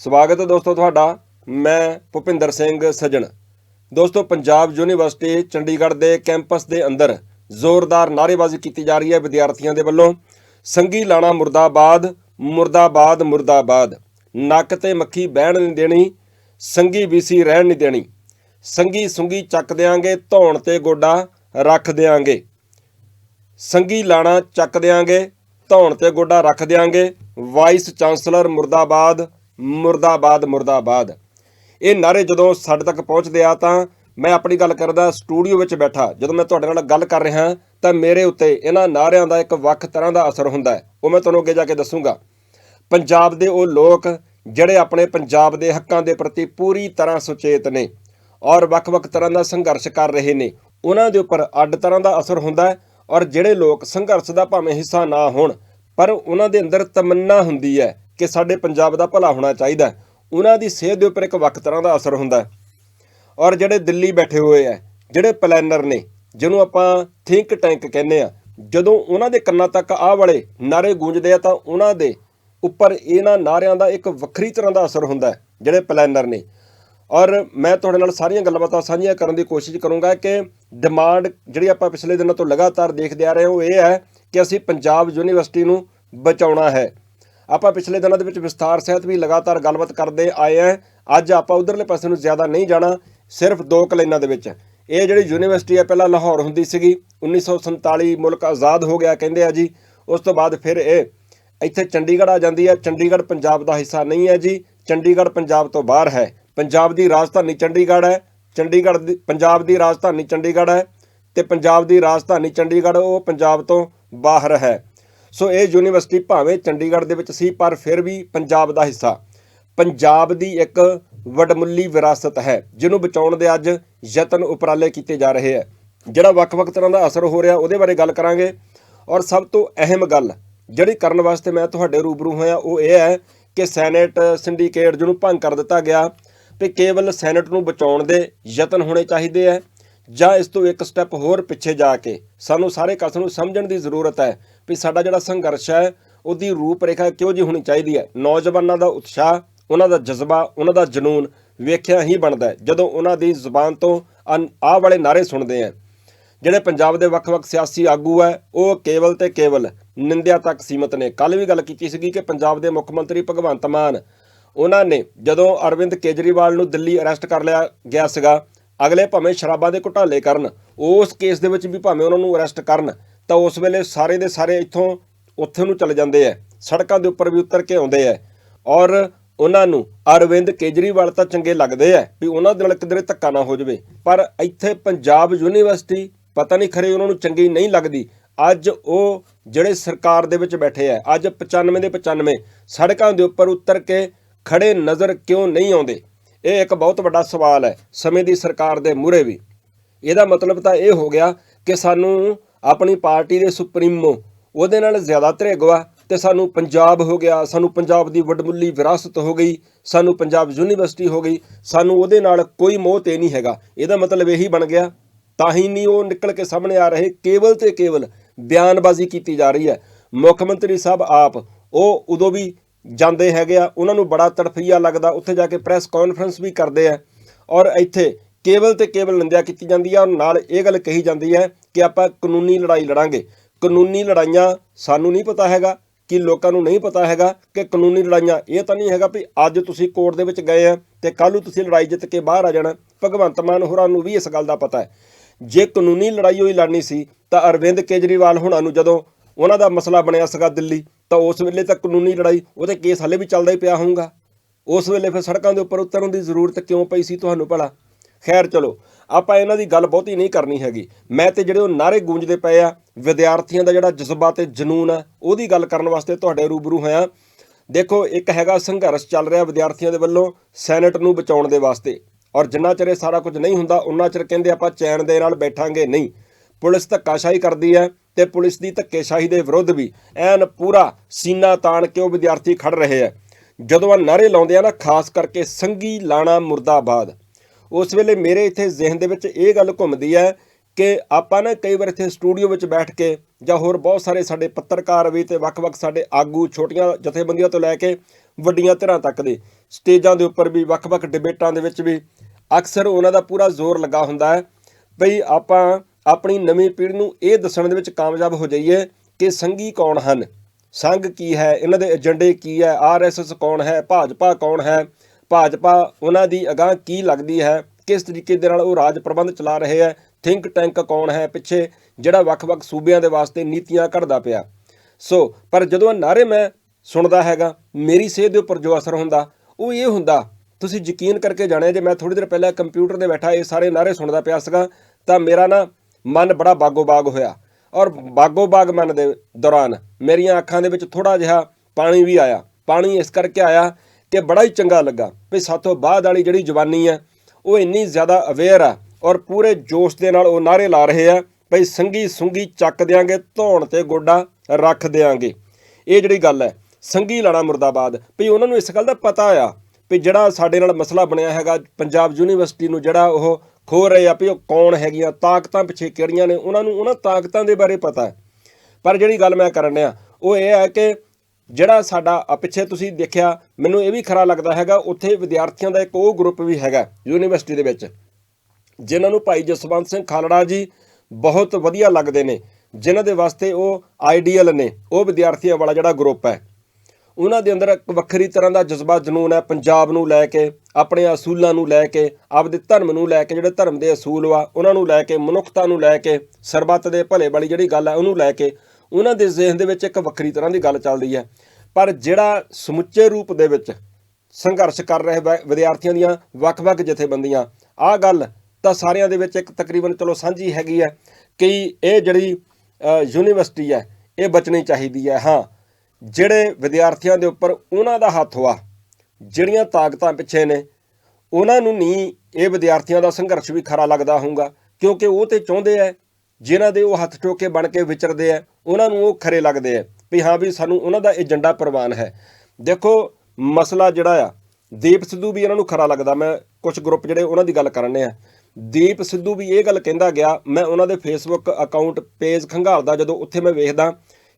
ਸਵਾਗਤ ਹੈ ਦੋਸਤੋ ਤੁਹਾਡਾ, ਮੈਂ ਭੁਪਿੰਦਰ ਸਿੰਘ ਸੱਜਣ। ਦੋਸਤੋ, ਪੰਜਾਬ ਯੂਨੀਵਰਸਿਟੀ ਚੰਡੀਗੜ੍ਹ ਦੇ ਕੈਂਪਸ ਦੇ ਅੰਦਰ ਜ਼ੋਰਦਾਰ ਨਾਅਰੇਬਾਜ਼ੀ ਕੀਤੀ ਜਾ ਰਹੀ ਹੈ ਵਿਦਿਆਰਥੀਆਂ ਦੇ ਵੱਲੋਂ। ਸੰਗੀ ਲਾਣਾ ਮੁਰਦਾਬਾਦ ਮੁਰਦਾਬਾਦ ਮੁਰਦਾਬਾਦ। ਨੱਕ ਤੇ ਮੱਖੀ ਬਹਿਣ ਨਹੀਂ ਦੇਣੀ, ਸੰਗੀ ਵੀਸੀ ਰਹਿਣ ਨਹੀਂ ਦੇਣੀ। ਸੰਗੀ ਸੁੰਗੀ ਚੱਕ ਦਿਆਂਗੇ, ਧੌਣ ਤੇ ਗੋਡਾ ਰੱਖ ਦਿਆਂਗੇ। ਸੰਗੀ ਲਾਣਾ ਚੱਕ ਦਿਆਂਗੇ, ਧੌਣ ਤੇ ਗੋਡਾ ਰੱਖ ਦਿਆਂਗੇ। ਵਾਈਸ ਚਾਂਸਲਰ ਮੁਰਦਾਬਾਦ ਮੁਰਦਾਬਾਦ ਮੁਰਦਾਬਾਦ। ਇਹ ਨਾਰੇ ਜਦੋਂ ਸਾਡੇ ਤੱਕ ਪਹੁੰਚਦੇ ਆ ਤਾਂ ਮੈਂ ਆਪਣੀ ਗੱਲ ਕਰਦਾ ਸਟੂਡੀਓ ਵਿੱਚ ਬੈਠਾ। ਜਦੋਂ ਮੈਂ ਤੁਹਾਡੇ ਨਾਲ ਗੱਲ ਕਰ ਰਿਹਾ ਤਾਂ ਮੇਰੇ ਉੱਤੇ ਇਹਨਾਂ ਨਾਰਿਆਂ ਦਾ ਇੱਕ ਵੱਖ ਤਰ੍ਹਾਂ ਦਾ ਅਸਰ ਹੁੰਦਾ ਹੈ। ਉਹ ਮੈਂ ਤੁਹਾਨੂੰ ਅੱਗੇ ਜਾ ਕੇ ਦੱਸੂਗਾ। ਪੰਜਾਬ ਦੇ ਉਹ ਲੋਕ ਜਿਹੜੇ ਆਪਣੇ ਪੰਜਾਬ ਦੇ ਹੱਕਾਂ ਦੇ ਪ੍ਰਤੀ ਪੂਰੀ ਤਰ੍ਹਾਂ ਸੁਚੇਤ ਨੇ ਔਰ ਵੱਖ-ਵੱਖ ਤਰ੍ਹਾਂ ਦਾ ਸੰਘਰਸ਼ ਕਰ ਰਹੇ ਨੇ, ਉਹਨਾਂ ਦੇ ਉੱਪਰ ਅੱਡ ਤਰ੍ਹਾਂ ਦਾ ਅਸਰ ਹੁੰਦਾ ਹੈ ਔਰ ਜਿਹੜੇ ਲੋਕ ਸੰਘਰਸ਼ ਦਾ ਭਾਵੇਂ ਹਿੱਸਾ ਨਾ ਹੋਣ, ਪਰ ਉਹਨਾਂ ਦੇ ਅੰਦਰ ਤਮੰਨਾ ਹੁੰਦੀ ਹੈ ਕਿ ਸਾਡੇ ਪੰਜਾਬ ਦਾ ਭਲਾ ਹੋਣਾ ਚਾਹੀਦਾ ਉਹਨਾਂ ਦੀ ਸਿਹਤ ਦੇ ਉੱਪਰ ਇੱਕ ਵੱਖ ਤਰ੍ਹਾਂ ਦਾ ਅਸਰ ਹੁੰਦਾ ਔਰ ਜਿਹੜੇ ਦਿੱਲੀ ਬੈਠੇ ਹੋਏ ਆ, ਜਿਹੜੇ ਪਲੈਨਰ ਨੇ, ਜਿਹਨੂੰ ਆਪਾਂ ਥਿੰਕ ਟੈਂਕ ਕਹਿੰਦੇ ਆ, ਜਦੋਂ ਉਹਨਾਂ ਦੇ ਕੰਨਾਂ ਤੱਕ ਆਹ ਵਾਲੇ ਨਾਰੇ ਗੂੰਜਦੇ ਆ ਤਾਂ ਉਹਨਾਂ ਦੇ ਉੱਪਰ ਇਹਨਾਂ ਨਾਰਿਆਂ ਦਾ ਇੱਕ ਵੱਖਰੀ ਤਰ੍ਹਾਂ ਦਾ ਅਸਰ ਹੁੰਦਾ ਜਿਹੜੇ ਪਲੈਨਰ ਨੇ। ਔਰ ਮੈਂ ਤੁਹਾਡੇ ਨਾਲ ਸਾਰੀਆਂ ਗੱਲਬਾਤਾਂ ਸਾਂਝੀਆਂ ਕਰਨ ਦੀ ਕੋਸ਼ਿਸ਼ ਕਰੂੰਗਾ ਕਿ ਡਿਮਾਂਡ ਜਿਹੜੀ ਆਪਾਂ ਪਿਛਲੇ ਦਿਨਾਂ ਤੋਂ ਲਗਾਤਾਰ ਦੇਖਦੇ ਆ ਰਹੇ ਹਾਂ, ਉਹ ਇਹ ਹੈ ਕਿ ਅਸੀਂ ਪੰਜਾਬ ਯੂਨੀਵਰਸਿਟੀ ਨੂੰ ਬਚਾਉਣਾ ਹੈ। ਆਪਾਂ ਪਿਛਲੇ ਦਿਨਾਂ ਦੇ ਵਿੱਚ ਵਿਸਥਾਰ ਸਹਿਤ ਵੀ ਲਗਾਤਾਰ ਗੱਲਬਾਤ ਕਰਦੇ ਆਏ ਹਾਂ। ਅੱਜ ਆਪਾਂ ਉਧਰਲੇ ਪਾਸੇ ਨੂੰ ਜ਼ਿਆਦਾ ਨਹੀਂ ਜਾਣਾ, ਸਿਰਫ ਦੋ ਕਲੇਨਾਂ ਦੇ ਵਿੱਚ। ਇਹ ਜਿਹੜੀ ਯੂਨੀਵਰਸਿਟੀ ਹੈ, ਪਹਿਲਾਂ ਲਾਹੌਰ ਹੁੰਦੀ ਸੀਗੀ 1947 ਮੁਲਕ ਆਜ਼ਾਦ ਹੋ ਗਿਆ ਕਹਿੰਦੇ ਆ ਜੀ। ਉਸ ਤੋਂ ਬਾਅਦ ਫਿਰ ਇਹ ਇੱਥੇ ਚੰਡੀਗੜ੍ਹ ਆ ਜਾਂਦੀ ਹੈ। ਚੰਡੀਗੜ੍ਹ ਪੰਜਾਬ ਦਾ ਹਿੱਸਾ ਨਹੀਂ ਹੈ ਜੀ। ਚੰਡੀਗੜ੍ਹ ਪੰਜਾਬ ਤੋਂ ਬਾਹਰ ਹੈ। ਪੰਜਾਬ ਦੀ ਰਾਜਧਾਨੀ ਚੰਡੀਗੜ੍ਹ ਹੈ। ਚੰਡੀਗੜ੍ਹ ਦੀ, ਪੰਜਾਬ ਦੀ ਰਾਜਧਾਨੀ ਚੰਡੀਗੜ੍ਹ ਹੈ ਤੇ ਪੰਜਾਬ ਦੀ ਰਾਜਧਾਨੀ ਚੰਡੀਗੜ੍ਹ, ਉਹ ਪੰਜਾਬ ਤੋਂ ਬਾਹਰ ਹੈ। ਸੋ ਇਹ ਯੂਨੀਵਰਸਿਟੀ ਭਾਵੇਂ ਚੰਡੀਗੜ੍ਹ ਦੇ ਵਿੱਚ ਸੀ, ਪਰ ਫਿਰ ਵੀ ਪੰਜਾਬ ਦਾ ਹਿੱਸਾ। ਪੰਜਾਬ ਦੀ ਇੱਕ ਵਡਮੁੱਲੀ ਵਿਰਾਸਤ ਹੈ, ਜਿਹਨੂੰ ਬਚਾਉਣ ਦੇ ਅੱਜ ਯਤਨ ਉਪਰਾਲੇ ਕੀਤੇ ਜਾ ਰਹੇ ਹੈ। ਜਿਹੜਾ ਵੱਖ-ਵੱਖ ਤਰ੍ਹਾਂ ਦਾ ਅਸਰ ਹੋ ਰਿਹਾ, ਉਹਦੇ ਬਾਰੇ ਗੱਲ ਕਰਾਂਗੇ। ਔਰ ਸਭ ਤੋਂ ਅਹਿਮ ਗੱਲ, ਜਿਹੜੀ ਕਰਨ ਵਾਸਤੇ ਮੈਂ ਤੁਹਾਡੇ ਰੂਬਰੂ ਹੋਇਆ, ਉਹ ਇਹ ਹੈ ਕਿ ਸੈਨੇਟ ਸਿੰਡੀਕੇਟ ਜਿਹਨੂੰ ਭੰਗ ਕਰ ਦਿੱਤਾ ਗਿਆ, ਵੀ ਕੇਵਲ ਸੈਨੇਟ ਨੂੰ ਬਚਾਉਣ ਦੇ ਯਤਨ ਹੋਣੇ ਚਾਹੀਦੇ ਹੈ। ਜਾਂ ਇਸ ਤੋਂ ਇੱਕ ਸਟੈਪ ਹੋਰ ਪਿੱਛੇ ਜਾ ਕੇ, ਸਾਨੂੰ ਸਾਰੇ ਕਸ ਨੂੰ ਸਮਝਣ ਦੀ ਜ਼ਰੂਰਤ ਹੈ ਵੀ ਸਾਡਾ ਜਿਹੜਾ ਸੰਘਰਸ਼ ਹੈ, ਉਹਦੀ ਰੂਪਰੇਖਾ ਕਿਉਂ ਜਿਹੀ ਹੋਣੀ ਚਾਹੀਦੀ ਹੈ। ਨੌਜਵਾਨਾਂ ਦਾ ਉਤਸ਼ਾਹ, ਉਹਨਾਂ ਦਾ ਜਜ਼ਬਾ, ਉਹਨਾਂ ਦਾ ਜਨੂਨ ਵੇਖਿਆ ਹੀ ਬਣਦਾ ਜਦੋਂ ਉਹਨਾਂ ਦੀ ਜ਼ੁਬਾਨ ਤੋਂ ਅਨ- ਆਹ ਵਾਲੇ ਨਾਰੇ ਸੁਣਦੇ ਆ ਜਿਹੜੇ ਪੰਜਾਬ ਦੇ ਵੱਖ-ਵੱਖ ਸਿਆਸੀ ਆਗੂ ਹੈ, ਉਹ ਕੇਵਲ ਤੇ ਕੇਵਲ ਨਿੰਦਿਆ ਤੱਕ ਸੀਮਤ ਨੇ। ਕੱਲ ਵੀ ਗੱਲ ਕੀਤੀ ਸੀਗੀ ਕਿ ਪੰਜਾਬ ਦੇ ਮੁੱਖ ਮੰਤਰੀ ਭਗਵੰਤ ਮਾਨ, ਉਹਨਾਂ ਨੇ ਜਦੋਂ ਅਰਵਿੰਦ ਕੇਜਰੀਵਾਲ ਨੂੰ ਦਿੱਲੀ ਅਰੈਸਟ ਕਰ ਲਿਆ ਗਿਆ ਸੀਗਾ ਅਗਲੇ ਭਾਵੇਂ ਸ਼ਰਾਬਾਂ ਦੇ ਘੁਟਾਲੇ ਕਰਨ, ਉਸ ਕੇਸ ਦੇ ਵਿੱਚ ਵੀ ਭਾਵੇਂ ਉਹਨਾਂ ਨੂੰ ਅਰੈਸਟ ਕਰਨ, ਤਾਂ ਉਸ ਵੇਲੇ ਸਾਰੇ ਦੇ ਸਾਰੇ ਇੱਥੋਂ ਉੱਥੇ ਨੂੰ ਚਲੇ ਜਾਂਦੇ ਆ। ਸੜਕਾਂ ਦੇ ਉੱਪਰ ਵੀ ਉਤਰ ਕੇ ਆਉਂਦੇ ਆ। ਔਰ ਉਹਨਾਂ ਨੂੰ ਅਰਵਿੰਦ ਕੇਜਰੀਵਾਲ ਤਾਂ ਚੰਗੇ ਲੱਗਦੇ ਆ ਵੀ ਉਹਨਾਂ ਦੇ ਨਾਲ ਕਿਧਰੇ ਧੱਕਾ ਨਾ ਹੋ ਜਾਵੇ। ਪਰ ਇੱਥੇ ਪੰਜਾਬ ਯੂਨੀਵਰਸਿਟੀ ਪਤਾ ਨਹੀਂ ਖਰੇ ਉਹਨਾਂ ਨੂੰ ਚੰਗੀ ਨਹੀਂ ਲੱਗਦੀ। ਅੱਜ ਉਹ ਜਿਹੜੇ ਸਰਕਾਰ ਦੇ ਵਿੱਚ ਬੈਠੇ ਆ, ਅੱਜ 95 ਦੇ 95 ਸੜਕਾਂ ਦੇ ਉੱਪਰ ਉਤਰ ਕੇ ਖੜੇ ਨਜ਼ਰ ਕਿਉਂ ਨਹੀਂ ਆਉਂਦੇ? ਇਹ ਇੱਕ ਬਹੁਤ ਵੱਡਾ ਸਵਾਲ ਹੈ, ਸਮੇਂ ਦੀ ਸਰਕਾਰ ਦੇ ਮੂਹਰੇ ਵੀ। ਇਹਦਾ ਮਤਲਬ ਤਾਂ ਇਹ ਹੋ ਗਿਆ ਕਿ ਸਾਨੂੰ ਆਪਣੀ ਪਾਰਟੀ ਦੇ ਸੁਪਰੀਮੋ, ਉਹਦੇ ਨਾਲ ਜ਼ਿਆਦਾ ਧਰੇਗਵਾ ਤੇ ਸਾਨੂੰ ਪੰਜਾਬ ਹੋ ਗਿਆ, ਸਾਨੂੰ ਪੰਜਾਬ ਦੀ ਵੱਡਮੁੱਲੀ ਵਿਰਾਸਤ ਹੋ ਗਈ, ਸਾਨੂੰ ਪੰਜਾਬ ਯੂਨੀਵਰਸਿਟੀ ਹੋ ਗਈ, ਸਾਨੂੰ ਉਹਦੇ ਨਾਲ ਕੋਈ ਮੋਹ ਤੇ ਨਹੀਂ ਹੈਗਾ। ਇਹਦਾ ਮਤਲਬ ਇਹੀ ਬਣ ਗਿਆ, ਤਾਂ ਹੀ ਨਹੀਂ ਉਹ ਨਿਕਲ ਕੇ ਸਾਹਮਣੇ ਆ ਰਹੇ, ਕੇਵਲ ਤੇ ਕੇਵਲ ਬਿਆਨਬਾਜ਼ੀ ਕੀਤੀ ਜਾ ਰਹੀ ਹੈ। ਮੁੱਖ ਮੰਤਰੀ ਸਾਹਿਬ ਆਪ, ਉਹ ਉਦੋਂ ਵੀ ਜਾਂਦੇ ਹੈਗੇ ਆ, ਉਹਨਾਂ ਨੂੰ ਬੜਾ ਤੜਫਈਆ ਲੱਗਦਾ, ਉੱਥੇ ਜਾ ਕੇ ਪ੍ਰੈਸ ਕਾਨਫਰੰਸ ਵੀ ਕਰਦੇ ਆ। ਔਰ ਇੱਥੇ ਕੇਵਲ ਤੇ ਕੇਵਲ ਨਿੰਦਿਆ ਕੀਤੀ ਜਾਂਦੀ ਹੈ ਔਰ ਨਾਲ ਇਹ ਗੱਲ ਕਹੀ ਜਾਂਦੀ ਹੈ ਕਿ ਆਪਾਂ ਕਾਨੂੰਨੀ ਲੜਾਈ ਲੜਾਂਗੇ। ਕਾਨੂੰਨੀ ਲੜਾਈਆਂ ਸਾਨੂੰ ਨਹੀਂ ਪਤਾ ਹੈਗਾ, ਕਿ ਲੋਕਾਂ ਨੂੰ ਨਹੀਂ ਪਤਾ ਹੈਗਾ ਕਿ ਕਾਨੂੰਨੀ ਲੜਾਈਆਂ, ਇਹ ਤਾਂ ਨਹੀਂ ਹੈਗਾ ਵੀ ਅੱਜ ਤੁਸੀਂ ਕੋਰਟ ਦੇ ਵਿੱਚ ਗਏ ਆ ਤੇ ਕੱਲ ਨੂੰ ਤੁਸੀਂ ਲੜਾਈ ਜਿੱਤ ਕੇ ਬਾਹਰ ਆ ਜਾਣਾ। ਭਗਵੰਤ ਮਾਨ ਹੋਰਾਂ ਨੂੰ ਵੀ ਇਸ ਗੱਲ ਦਾ ਪਤਾ ਹੈ। ਜੇ ਕਾਨੂੰਨੀ ਲੜਾਈ ਹੋਈ ਲੜਨੀ ਸੀ, ਤਾਂ ਅਰਵਿੰਦ ਕੇਜਰੀਵਾਲ ਹੋਣਾ ਨੂੰ ਜਦੋਂ ਉਹਨਾਂ ਦਾ ਮਸਲਾ ਬਣਿਆ ਸੀਗਾ ਦਿੱਲੀ ਤਾਂ ਉਸ ਵੇਲੇ ਤਾਂ ਕਾਨੂੰਨੀ ਲੜਾਈ, ਉਹਦੇ ਕੇਸ ਹਲੇ ਵੀ ਚੱਲਦਾ ਹੀ ਪਿਆ ਹੋਊਗਾ। ਉਸ ਵੇਲੇ ਫਿਰ ਸੜਕਾਂ ਦੇ ਉੱਪਰ ਉਤਰਨ ਦੀ ਜ਼ਰੂਰਤ ਕਿਉਂ ਪਈ ਸੀ ਤੁਹਾਨੂੰ ਭਲਾ? ਖੈਰ ਚਲੋ, ਆਪਾਂ ਇਹਨਾਂ ਦੀ ਗੱਲ ਬਹੁਤੀ ਨਹੀਂ ਕਰਨੀ ਹੈਗੀ। ਮੈਂ ਤੇ ਜਿਹੜੇ ਉਹ ਨਾਰੇ ਗੂੰਜਦੇ ਪਏ ਆ, ਵਿਦਿਆਰਥੀਆਂ ਦਾ ਜਿਹੜਾ ਜਜ਼ਬਾ ਤੇ ਜਨੂਨ ਆ, ਉਹਦੀ ਗੱਲ ਕਰਨ ਵਾਸਤੇ ਤੁਹਾਡੇ ਰੂਬਰੂ ਹੋਇਆ। ਦੇਖੋ, ਇੱਕ ਹੈਗਾ ਸੰਘਰਸ਼ ਚੱਲ ਰਿਹਾ ਵਿਦਿਆਰਥੀਆਂ ਦੇ ਵੱਲੋਂ ਸੈਨੇਟ ਨੂੰ ਬਚਾਉਣ ਦੇ ਵਾਸਤੇ। ਔਰ ਜਿੰਨਾ ਚਿਰ ਇਹ ਸਾਰਾ ਕੁਝ ਨਹੀਂ ਹੁੰਦਾ ਉਹਨਾਂ ਚਿਰ ਕਹਿੰਦੇ ਆਪਾਂ ਚੈਨ ਦੇ ਨਾਲ ਬੈਠਾਂਗੇ ਨਹੀਂ। ਪੁਲਿਸ ਧੱਕਾਸ਼ਾਹੀ ਕਰਦੀ ਹੈ ਤੇ ਪੁਲਿਸ ਦੀ ਧੱਕੇਸ਼ਾਹੀ ਦੇ ਵਿਰੁੱਧ ਵੀ ਐਨ ਪੂਰਾ ਸੀਨਾ ਤਾਣ ਕੇ ਉਹ ਵਿਦਿਆਰਥੀ ਖੜ ਰਹੇ ਆ। ਜਦੋਂ ਆ ਨਾਰੇ ਲਾਉਂਦੇ ਆ ਨਾ, ਖਾਸ ਕਰਕੇ ਸੰਗੀ ਲਾਣਾ ਮੁਰਦਾਬਾਦ। ਉਸ ਵੇਲੇ ਮੇਰੇ ਇੱਥੇ ਜ਼ਿਹਨ ਦੇ ਵਿੱਚ ਇਹ ਗੱਲ ਘੁੰਮਦੀ ਹੈ ਕਿ ਆਪਾਂ ਨਾ ਕਈ ਵਾਰ ਇੱਥੇ ਸਟੂਡੀਓ ਵਿੱਚ ਬੈਠ ਕੇ ਜਾਂ ਹੋਰ ਬਹੁਤ ਸਾਰੇ ਸਾਡੇ ਪੱਤਰਕਾਰ ਵੀ ਤੇ ਵੱਖ-ਵੱਖ ਸਾਡੇ ਆਗੂ, ਛੋਟੀਆਂ ਜਥੇਬੰਦੀਆਂ ਤੋਂ ਲੈ ਕੇ ਵੱਡੀਆਂ ਧਿਰਾਂ ਤੱਕ ਦੇ ਸਟੇਜਾਂ ਦੇ ਉੱਪਰ ਵੀ ਵੱਖ-ਵੱਖ ਡਿਬੇਟਾਂ ਦੇ ਵਿੱਚ ਵੀ ਅਕਸਰ ਉਹਨਾਂ ਦਾ ਪੂਰਾ ਜ਼ੋਰ ਲੱਗਾ ਹੁੰਦਾ ਹੈ। ਭਈ ਆਪਾਂ ਆਪਣੀ ਨਵੀਂ ਪੀੜ੍ਹੀ ਨੂੰ ਇਹ ਦੱਸਣ ਦੇ ਵਿੱਚ ਕਾਮਯਾਬ ਹੋ ਜਾਈਏ ਕਿ ਸੰਗੀ ਕੌਣ ਹਨ? ਸੰਘ ਕੀ ਹੈ? ਇਹਨਾਂ ਦੇ ਏਜੰਡੇ ਕੀ ਹੈ? ਆਰਐਸਐਸ ਕੌਣ ਹੈ? ਭਾਜਪਾ ਕੌਣ ਹੈ? ਭਾਜਪਾ ਉਹਨਾਂ ਦੀ ਅਗਾਂਹ ਕੀ ਲੱਗਦੀ ਹੈ? ਕਿਸ ਤਰੀਕੇ ਦੇ ਨਾਲ ਉਹ ਰਾਜ ਪ੍ਰਬੰਧ ਚਲਾ ਰਹੇ ਹੈ? ਥਿੰਕ ਟੈਂਕ ਕੌਣ ਹੈ ਪਿੱਛੇ? ਜਿਹੜਾ ਵੱਖ-ਵੱਖ ਸੂਬਿਆਂ ਦੇ ਵਾਸਤੇ ਨੀਤੀਆਂ ਘੜਦਾ ਪਿਆ। ਸੋ, ਪਰ ਜਦੋਂ ਇਹ ਨਾਰੇ ਮੈਂ ਸੁਣਦਾ ਹੈਗਾ, ਮੇਰੀ ਸਿਹਤ ਦੇ ਉੱਪਰ ਜੋ ਅਸਰ ਹੁੰਦਾ, ਉਹ ਇਹ ਹੁੰਦਾ, ਤੁਸੀਂ ਯਕੀਨ ਕਰਕੇ ਜਾਣਿਆ, ਜੇ ਮੈਂ ਥੋੜੀ ਦੇਰ ਪਹਿਲਾਂ ਕੰਪਿਊਟਰ ਦੇ ਬੈਠਾ ਇਹ ਸਾਰੇ ਨਾਰੇ ਸੁਣਦਾ ਪਿਆ ਸੀਗਾ, ਤਾਂ ਮੇਰਾ ਨਾ ਮਨ ਬੜਾ ਬਾਗੋ ਬਾਗ ਹੋਇਆ। ਔਰ ਬਾਗੋ ਬਾਗ ਮਨ ਦੇ ਦੌਰਾਨ ਮੇਰੀਆਂ ਅੱਖਾਂ ਦੇ ਵਿੱਚ ਥੋੜਾ ਜਿਹਾ ਪਾਣੀ ਵੀ ਆਇਆ। ਪਾਣੀ ਇਸ ਕਰਕੇ ਆਇਆ ਕਿ ਬੜਾ ਹੀ ਚੰਗਾ ਲੱਗਾ ਵੀ ਸਾਥੋਂ ਬਾਅਦ ਵਾਲੀ ਜਿਹੜੀ ਜਵਾਨੀ ਹੈ ਉਹ ਇੰਨੀ ਜ਼ਿਆਦਾ ਅਵੇਅਰ ਆ ਔਰ ਪੂਰੇ ਜੋਸ਼ ਦੇ ਨਾਲ ਉਹ ਨਾਰੇ ਲਾ ਰਹੇ ਆ ਭਈ ਸੰਗੀ ਸੁੰਗੀ ਚੱਕ ਦਿਆਂਗੇ, ਧੌਣ ਤੇ ਗੋਡਾ ਰੱਖ ਦਿਆਂਗੇ। ਇਹ ਜਿਹੜੀ ਗੱਲ ਹੈ, ਸੰਗੀ ਲਾਣਾ ਮੁਰਦਾਬਾਦ। ਭਈ ਉਹਨਾਂ ਨੂੰ ਇਸ ਗੱਲ ਦਾ ਪਤਾ ਆ ਵੀ ਜਿਹੜਾ ਸਾਡੇ ਨਾਲ ਮਸਲਾ ਬਣਿਆ ਹੈਗਾ, ਪੰਜਾਬ ਯੂਨੀਵਰਸਿਟੀ ਨੂੰ ਜਿਹੜਾ ਉਹ ਖੋ ਰਹੇ ਆ ਵੀ ਉਹ ਕੌਣ ਹੈਗੀਆਂ, ਤਾਕਤਾਂ ਪਿੱਛੇ ਕਿਹੜੀਆਂ ਨੇ, ਉਹਨਾਂ ਨੂੰ ਉਹਨਾਂ ਤਾਕਤਾਂ ਦੇ ਬਾਰੇ ਪਤਾ ਹੈ। ਪਰ ਜਿਹੜੀ ਗੱਲ ਮੈਂ ਕਰਨ ਡਿਆ, ਉਹ ਇਹ ਹੈ ਕਿ ਜਿਹੜਾ ਸਾਡਾ ਪਿੱਛੇ ਤੁਸੀਂ ਦੇਖਿਆ, ਮੈਨੂੰ ਇਹ ਵੀ ਖਰਾ ਲੱਗਦਾ ਹੈਗਾ, ਉੱਥੇ ਵਿਦਿਆਰਥੀਆਂ ਦਾ ਇੱਕ ਉਹ ਗਰੁੱਪ ਵੀ ਹੈਗਾ ਯੂਨੀਵਰਸਿਟੀ ਦੇ ਵਿੱਚ, ਜਿਨ੍ਹਾਂ ਨੂੰ ਭਾਈ ਜਸਵੰਤ ਸਿੰਘ ਖਾਲੜਾ ਜੀ ਬਹੁਤ ਵਧੀਆ ਲੱਗਦੇ ਨੇ, ਜਿਨ੍ਹਾਂ ਦੇ ਵਾਸਤੇ ਉਹ ਆਈਡੀਅਲ ਨੇ, ਉਹ ਵਿਦਿਆਰਥੀਆਂ ਵਾਲਾ ਜਿਹੜਾ ਗਰੁੱਪ ਹੈ। ਉਹਨਾਂ ਦੇ ਅੰਦਰ ਇੱਕ ਵੱਖਰੀ ਤਰ੍ਹਾਂ ਦਾ ਜਜ਼ਬਾ ਜਨੂਨ ਹੈ, ਪੰਜਾਬ ਨੂੰ ਲੈ ਕੇ ਆਪਣੇ ਅਸੂਲਾਂ ਨੂੰ ਲੈ ਕੇ, ਆਪਦੇ ਧਰਮ ਨੂੰ ਲੈ ਕੇ, ਜਿਹੜੇ ਧਰਮ ਦੇ ਅਸੂਲ ਵਾ, ਉਹਨਾਂ ਨੂੰ ਲੈ ਕੇ, ਮਨੁੱਖਤਾ ਨੂੰ ਲੈ ਕੇ, ਸਰਬੱਤ ਦੇ ਭਲੇ ਵਾਲੀ ਜਿਹੜੀ ਗੱਲ ਆ, ਉਹਨੂੰ ਲੈ ਕੇ, ਉਹਨਾਂ ਦੇ ਜ਼ਿਹਨ ਦੇ ਵਿੱਚ ਇੱਕ ਵੱਖਰੀ ਤਰ੍ਹਾਂ ਦੀ ਗੱਲ ਚੱਲਦੀ ਹੈ ਪਰ ਜਿਹੜਾ ਸਮੁੱਚੇ ਰੂਪ ਦੇ ਵਿੱਚ ਸੰਘਰਸ਼ ਕਰ ਰਹੇ ਵਿ- ਵਿਦਿਆਰਥੀਆਂ ਦੀਆਂ ਵੱਖ-ਵੱਖ ਜਥੇਬੰਦੀਆਂ, ਆਹ ਗੱਲ ਤਾਂ ਸਾਰਿਆਂ ਦੇ ਵਿੱਚ ਇੱਕ ਤਕਰੀਬਨ ਚਲੋ ਸਾਂਝੀ ਹੈਗੀ ਹੈ ਕਿ ਇਹ ਜਿਹੜੀ ਯੂਨੀਵਰਸਿਟੀ ਹੈ ਇਹ ਬਚਣੀ ਚਾਹੀਦੀ ਹੈ ਹਾਂ, ਜਿਹੜੇ ਵਿਦਿਆਰਥੀਆਂ ਦੇ ਉੱਪਰ ਉਹਨਾਂ ਦਾ ਹੱਥ ਵਾ ਜਿਹੜੀਆਂ ਤਾਕਤਾਂ ਪਿੱਛੇ ਨੇ, ਉਹਨਾਂ ਨੂੰ ਨਹੀਂ ਇਹ ਵਿਦਿਆਰਥੀਆਂ ਦਾ ਸੰਘਰਸ਼ ਵੀ ਖਰਾ ਲੱਗਦਾ ਹੋਊਗਾ, ਕਿਉਂਕਿ ਉਹ ਤੇ ਚਾਹੁੰਦੇ ਐ ਜਿਨ੍ਹਾਂ ਦੇ ਉਹ ਹੱਥ ਟੋਕੇ ਬਣ ਕੇ ਵਿਚਰਦੇ ਐ ਉਹਨਾਂ ਨੂੰ ਉਹ ਖਰੇ ਲੱਗਦੇ ਐ ਵੀ ਹਾਂ ਵੀ ਸਾਨੂੰ ਉਹਨਾਂ ਦਾ ਏਜੰਡਾ ਪ੍ਰਵਾਨ ਹੈ। ਦੇਖੋ, ਮਸਲਾ ਜਿਹੜਾ ਆ, ਦੀਪ ਸਿੱਧੂ ਵੀ ਇਹਨਾਂ ਨੂੰ ਖਰਾ ਲੱਗਦਾ, ਮੈਂ ਕੁਝ ਗਰੁੱਪ ਜਿਹੜੇ ਉਹਨਾਂ ਦੀ ਗੱਲ ਕਰਨੇ ਆ। ਦੀਪ ਸਿੱਧੂ ਵੀ ਇਹ ਗੱਲ ਕਹਿੰਦਾ ਗਿਆ, ਮੈਂ ਉਹਨਾਂ ਦੇ ਫੇਸਬੁੱਕ ਅਕਾਊਂਟ ਪੇਜ ਖੰਗਾਲਦਾ ਜਦੋਂ ਉੱਥੇ ਮੈਂ ਵੇਖਦਾ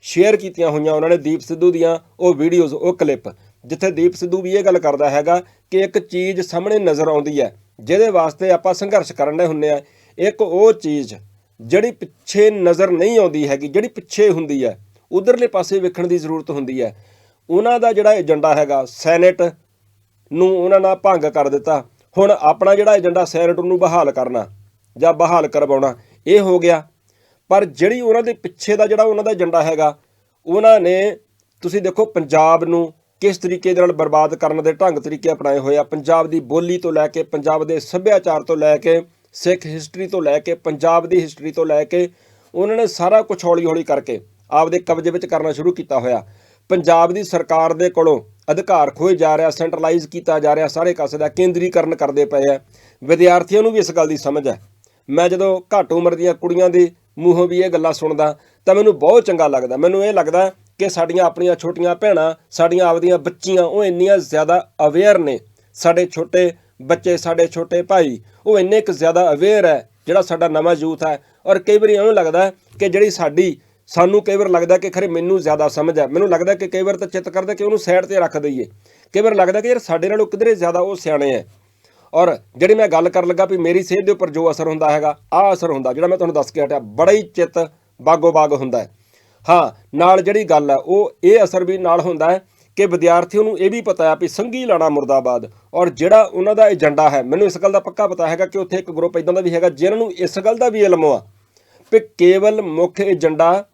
ਸ਼ੇਅਰ ਕੀਤੀਆਂ ਹੋਈਆਂ ਉਹਨਾਂ ਨੇ ਦੀਪ ਸਿੱਧੂ ਦੀਆਂ ਉਹ ਵੀਡੀਓਜ਼ ਉਹ ਕਲਿੱਪ ਜਿੱਥੇ ਦੀਪ ਸਿੱਧੂ ਵੀ ਇਹ ਗੱਲ ਕਰਦਾ ਹੈਗਾ ਕਿ ਇੱਕ ਚੀਜ਼ ਸਾਹਮਣੇ ਨਜ਼ਰ ਆਉਂਦੀ ਹੈ, ਜਿਹਦੇ ਵਾਸਤੇ ਆਪਾਂ ਸੰਘਰਸ਼ ਕਰਨ ਦੇ ਹੁੰਨੇ ਆ। ਇੱਕ ਉਹ ਚੀਜ਼ ਜਿਹੜੀ ਪਿੱਛੇ ਨਜ਼ਰ ਨਹੀਂ ਆਉਂਦੀ ਹੈਗੀ, ਜਿਹੜੀ ਪਿੱਛੇ ਹੁੰਦੀ ਹੈ, ਉਧਰਲੇ ਪਾਸੇ ਵੇਖਣ ਦੀ ਜ਼ਰੂਰਤ ਹੁੰਦੀ ਹੈ। ਉਹਨਾਂ ਦਾ ਜਿਹੜਾ ਏਜੰਡਾ ਹੈਗਾ, ਸੈਨੇਟ ਨੂੰ ਉਹਨਾਂ ਨਾਲ ਭੰਗ ਕਰ ਦਿੱਤਾ। ਹੁਣ ਆਪਣਾ ਜਿਹੜਾ ਏਜੰਡਾ ਸੈਨੇਟ ਨੂੰ ਬਹਾਲ ਕਰਨਾ ਜਾਂ ਬਹਾਲ ਕਰਵਾਉਣਾ, ਇਹ ਹੋ ਗਿਆ। ਪਰ ਜਿਹੜੀ ਉਹਨਾਂ ਦੇ ਪਿੱਛੇ ਦਾ ਜਿਹੜਾ ਉਹਨਾਂ ਦਾ ਏਜੰਡਾ ਹੈਗਾ, ਉਹਨਾਂ ਨੇ, ਤੁਸੀਂ ਦੇਖੋ ਪੰਜਾਬ ਨੂੰ ਕਿਸ ਤਰੀਕੇ ਦੇ ਨਾਲ ਬਰਬਾਦ ਕਰਨ ਦੇ ਢੰਗ ਤਰੀਕੇ ਅਪਣਾਏ ਹੋਏ ਆ? ਪੰਜਾਬ ਦੀ ਬੋਲੀ ਤੋਂ ਲੈ ਕੇ, ਪੰਜਾਬ ਦੇ ਸੱਭਿਆਚਾਰ ਤੋਂ ਲੈ ਕੇ, ਸਿੱਖ ਹਿਸਟਰੀ ਤੋਂ ਲੈ ਕੇ, ਪੰਜਾਬ ਦੀ ਹਿਸਟਰੀ ਤੋਂ ਲੈ ਕੇ, ਉਹਨਾਂ ਨੇ ਸਾਰਾ ਕੁਝ ਹੌਲੀ-ਹੌਲੀ ਕਰਕੇ ਆਪਦੇ ਕਬਜ਼ੇ ਵਿੱਚ ਕਰਨਾ ਸ਼ੁਰੂ ਕੀਤਾ ਹੋਇਆ। ਪੰਜਾਬ ਦੀ ਸਰਕਾਰ ਦੇ ਕੋਲੋਂ ਅਧਿਕਾਰ ਖੋਏ ਜਾ ਰਿਹਾ, ਸੈਂਟਰਲਾਈਜ਼ ਕੀਤਾ ਜਾ ਰਿਹਾ, ਸਾਰੇ ਕਾਸੇ ਦਾ ਕੇਂਦਰੀਕਰਨ ਕਰਦੇ ਪਏ ਆ। ਵਿਦਿਆਰਥੀਆਂ ਨੂੰ ਵੀ ਇਸ ਗੱਲ ਦੀ ਸਮਝ ਹੈ ਮੈਂ ਜਦੋਂ ਘੱਟ ਉਮਰ ਦੀਆਂ ਕੁੜੀਆਂ ਦੇ ਮੂੰਹੋਂ ਵੀ ਇਹ ਗੱਲਾਂ ਸੁਣਦਾ ਤਾਂ ਮੈਨੂੰ ਬਹੁਤ ਚੰਗਾ ਲੱਗਦਾ। ਮੈਨੂੰ ਇਹ ਲੱਗਦਾ ਕਿ ਸਾਡੀਆਂ ਆਪਣੀਆਂ ਛੋਟੀਆਂ ਭੈਣਾਂ, ਸਾਡੀਆਂ ਆਪਦੀਆਂ ਬੱਚੀਆਂ, ਉਹ ਇੰਨੀਆਂ ਜ਼ਿਆਦਾ ਅਵੇਅਰ ਨੇ। ਸਾਡੇ ਛੋਟੇ ਬੱਚੇ, ਸਾਡੇ ਛੋਟੇ ਭਾਈ, ਉਹ ਇੰਨੇ ਕੁ ਜ਼ਿਆਦਾ ਅਵੇਅਰ ਹੈ, ਜਿਹੜਾ ਸਾਡਾ ਨਵਾਂ ਯੂਥ ਹੈ। ਔਰ ਕਈ ਵਾਰੀ ਐਵੇਂ ਲੱਗਦਾ ਕਿ ਜਿਹੜੀ ਸਾਡੀ, ਸਾਨੂੰ ਕਈ ਵਾਰ ਲੱਗਦਾ ਕਿ ਖਰੇ ਮੈਨੂੰ ਜ਼ਿਆਦਾ ਸਮਝ ਹੈ। ਮੈਨੂੰ ਲੱਗਦਾ ਕਿ ਕਈ ਵਾਰ ਤਾਂ ਚਿੱਤ ਕਰਦਾ ਕਿ ਉਹਨੂੰ ਸਾਈਡ ਤੇ ਰੱਖ ਦਈਏ। ਕਈ ਵਾਰ ਲੱਗਦਾ ਕਿ ਯਾਰ ਸਾਡੇ ਨਾਲੋਂ ਕਿਧਰੇ ਜ਼ਿਆਦਾ ਉਹ ਸਿਆਣੇ ਹੈ। ਔਰ ਜਿਹੜੀ ਮੈਂ ਗੱਲ ਕਰਨ ਲੱਗਾ ਵੀ ਮੇਰੀ ਸਿਹਤ ਦੇ ਉੱਪਰ ਜੋ ਅਸਰ ਹੁੰਦਾ ਹੈਗਾ, ਆਹ ਅਸਰ ਹੁੰਦਾ, ਜਿਹੜਾ ਮੈਂ ਤੁਹਾਨੂੰ ਦੱਸ ਕੇ ਹਟਿਆ, ਬੜਾ ਹੀ ਚਿੱਤ ਬਾਗੋ ਬਾਗ ਹੁੰਦਾ ਹੈ। ਹਾਂ, ਨਾਲ ਜਿਹੜੀ ਗੱਲ ਹੈ ਉਹ ਇਹ ਅਸਰ ਵੀ ਨਾਲ ਹੁੰਦਾ ਹੈ ਕਿ ਵਿਦਿਆਰਥੀਆਂ ਨੂੰ ਇਹ ਵੀ ਪਤਾ ਹੈ ਵੀ ਸੰਗੀ ਲਾਣਾ ਮੁਰਦਾਬਾਦ ਔਰ ਜਿਹੜਾ ਉਹਨਾਂ ਦਾ ਏਜੰਡਾ ਹੈ, ਮੈਨੂੰ ਇਸ ਗੱਲ ਦਾ ਪੱਕਾ ਪਤਾ ਹੈਗਾ ਕਿ ਉੱਥੇ ਇੱਕ ਗਰੁੱਪ ਇਦਾਂ ਦਾ ਵੀ ਹੈਗਾ ਜਿਹਨਾਂ ਨੂੰ ਇਸ ਗੱਲ ਦਾ ਵੀ ਇਲਮ ਆ ਵੀ ਕੇਵਲ ਮੁੱਖ ਏਜੰਡਾ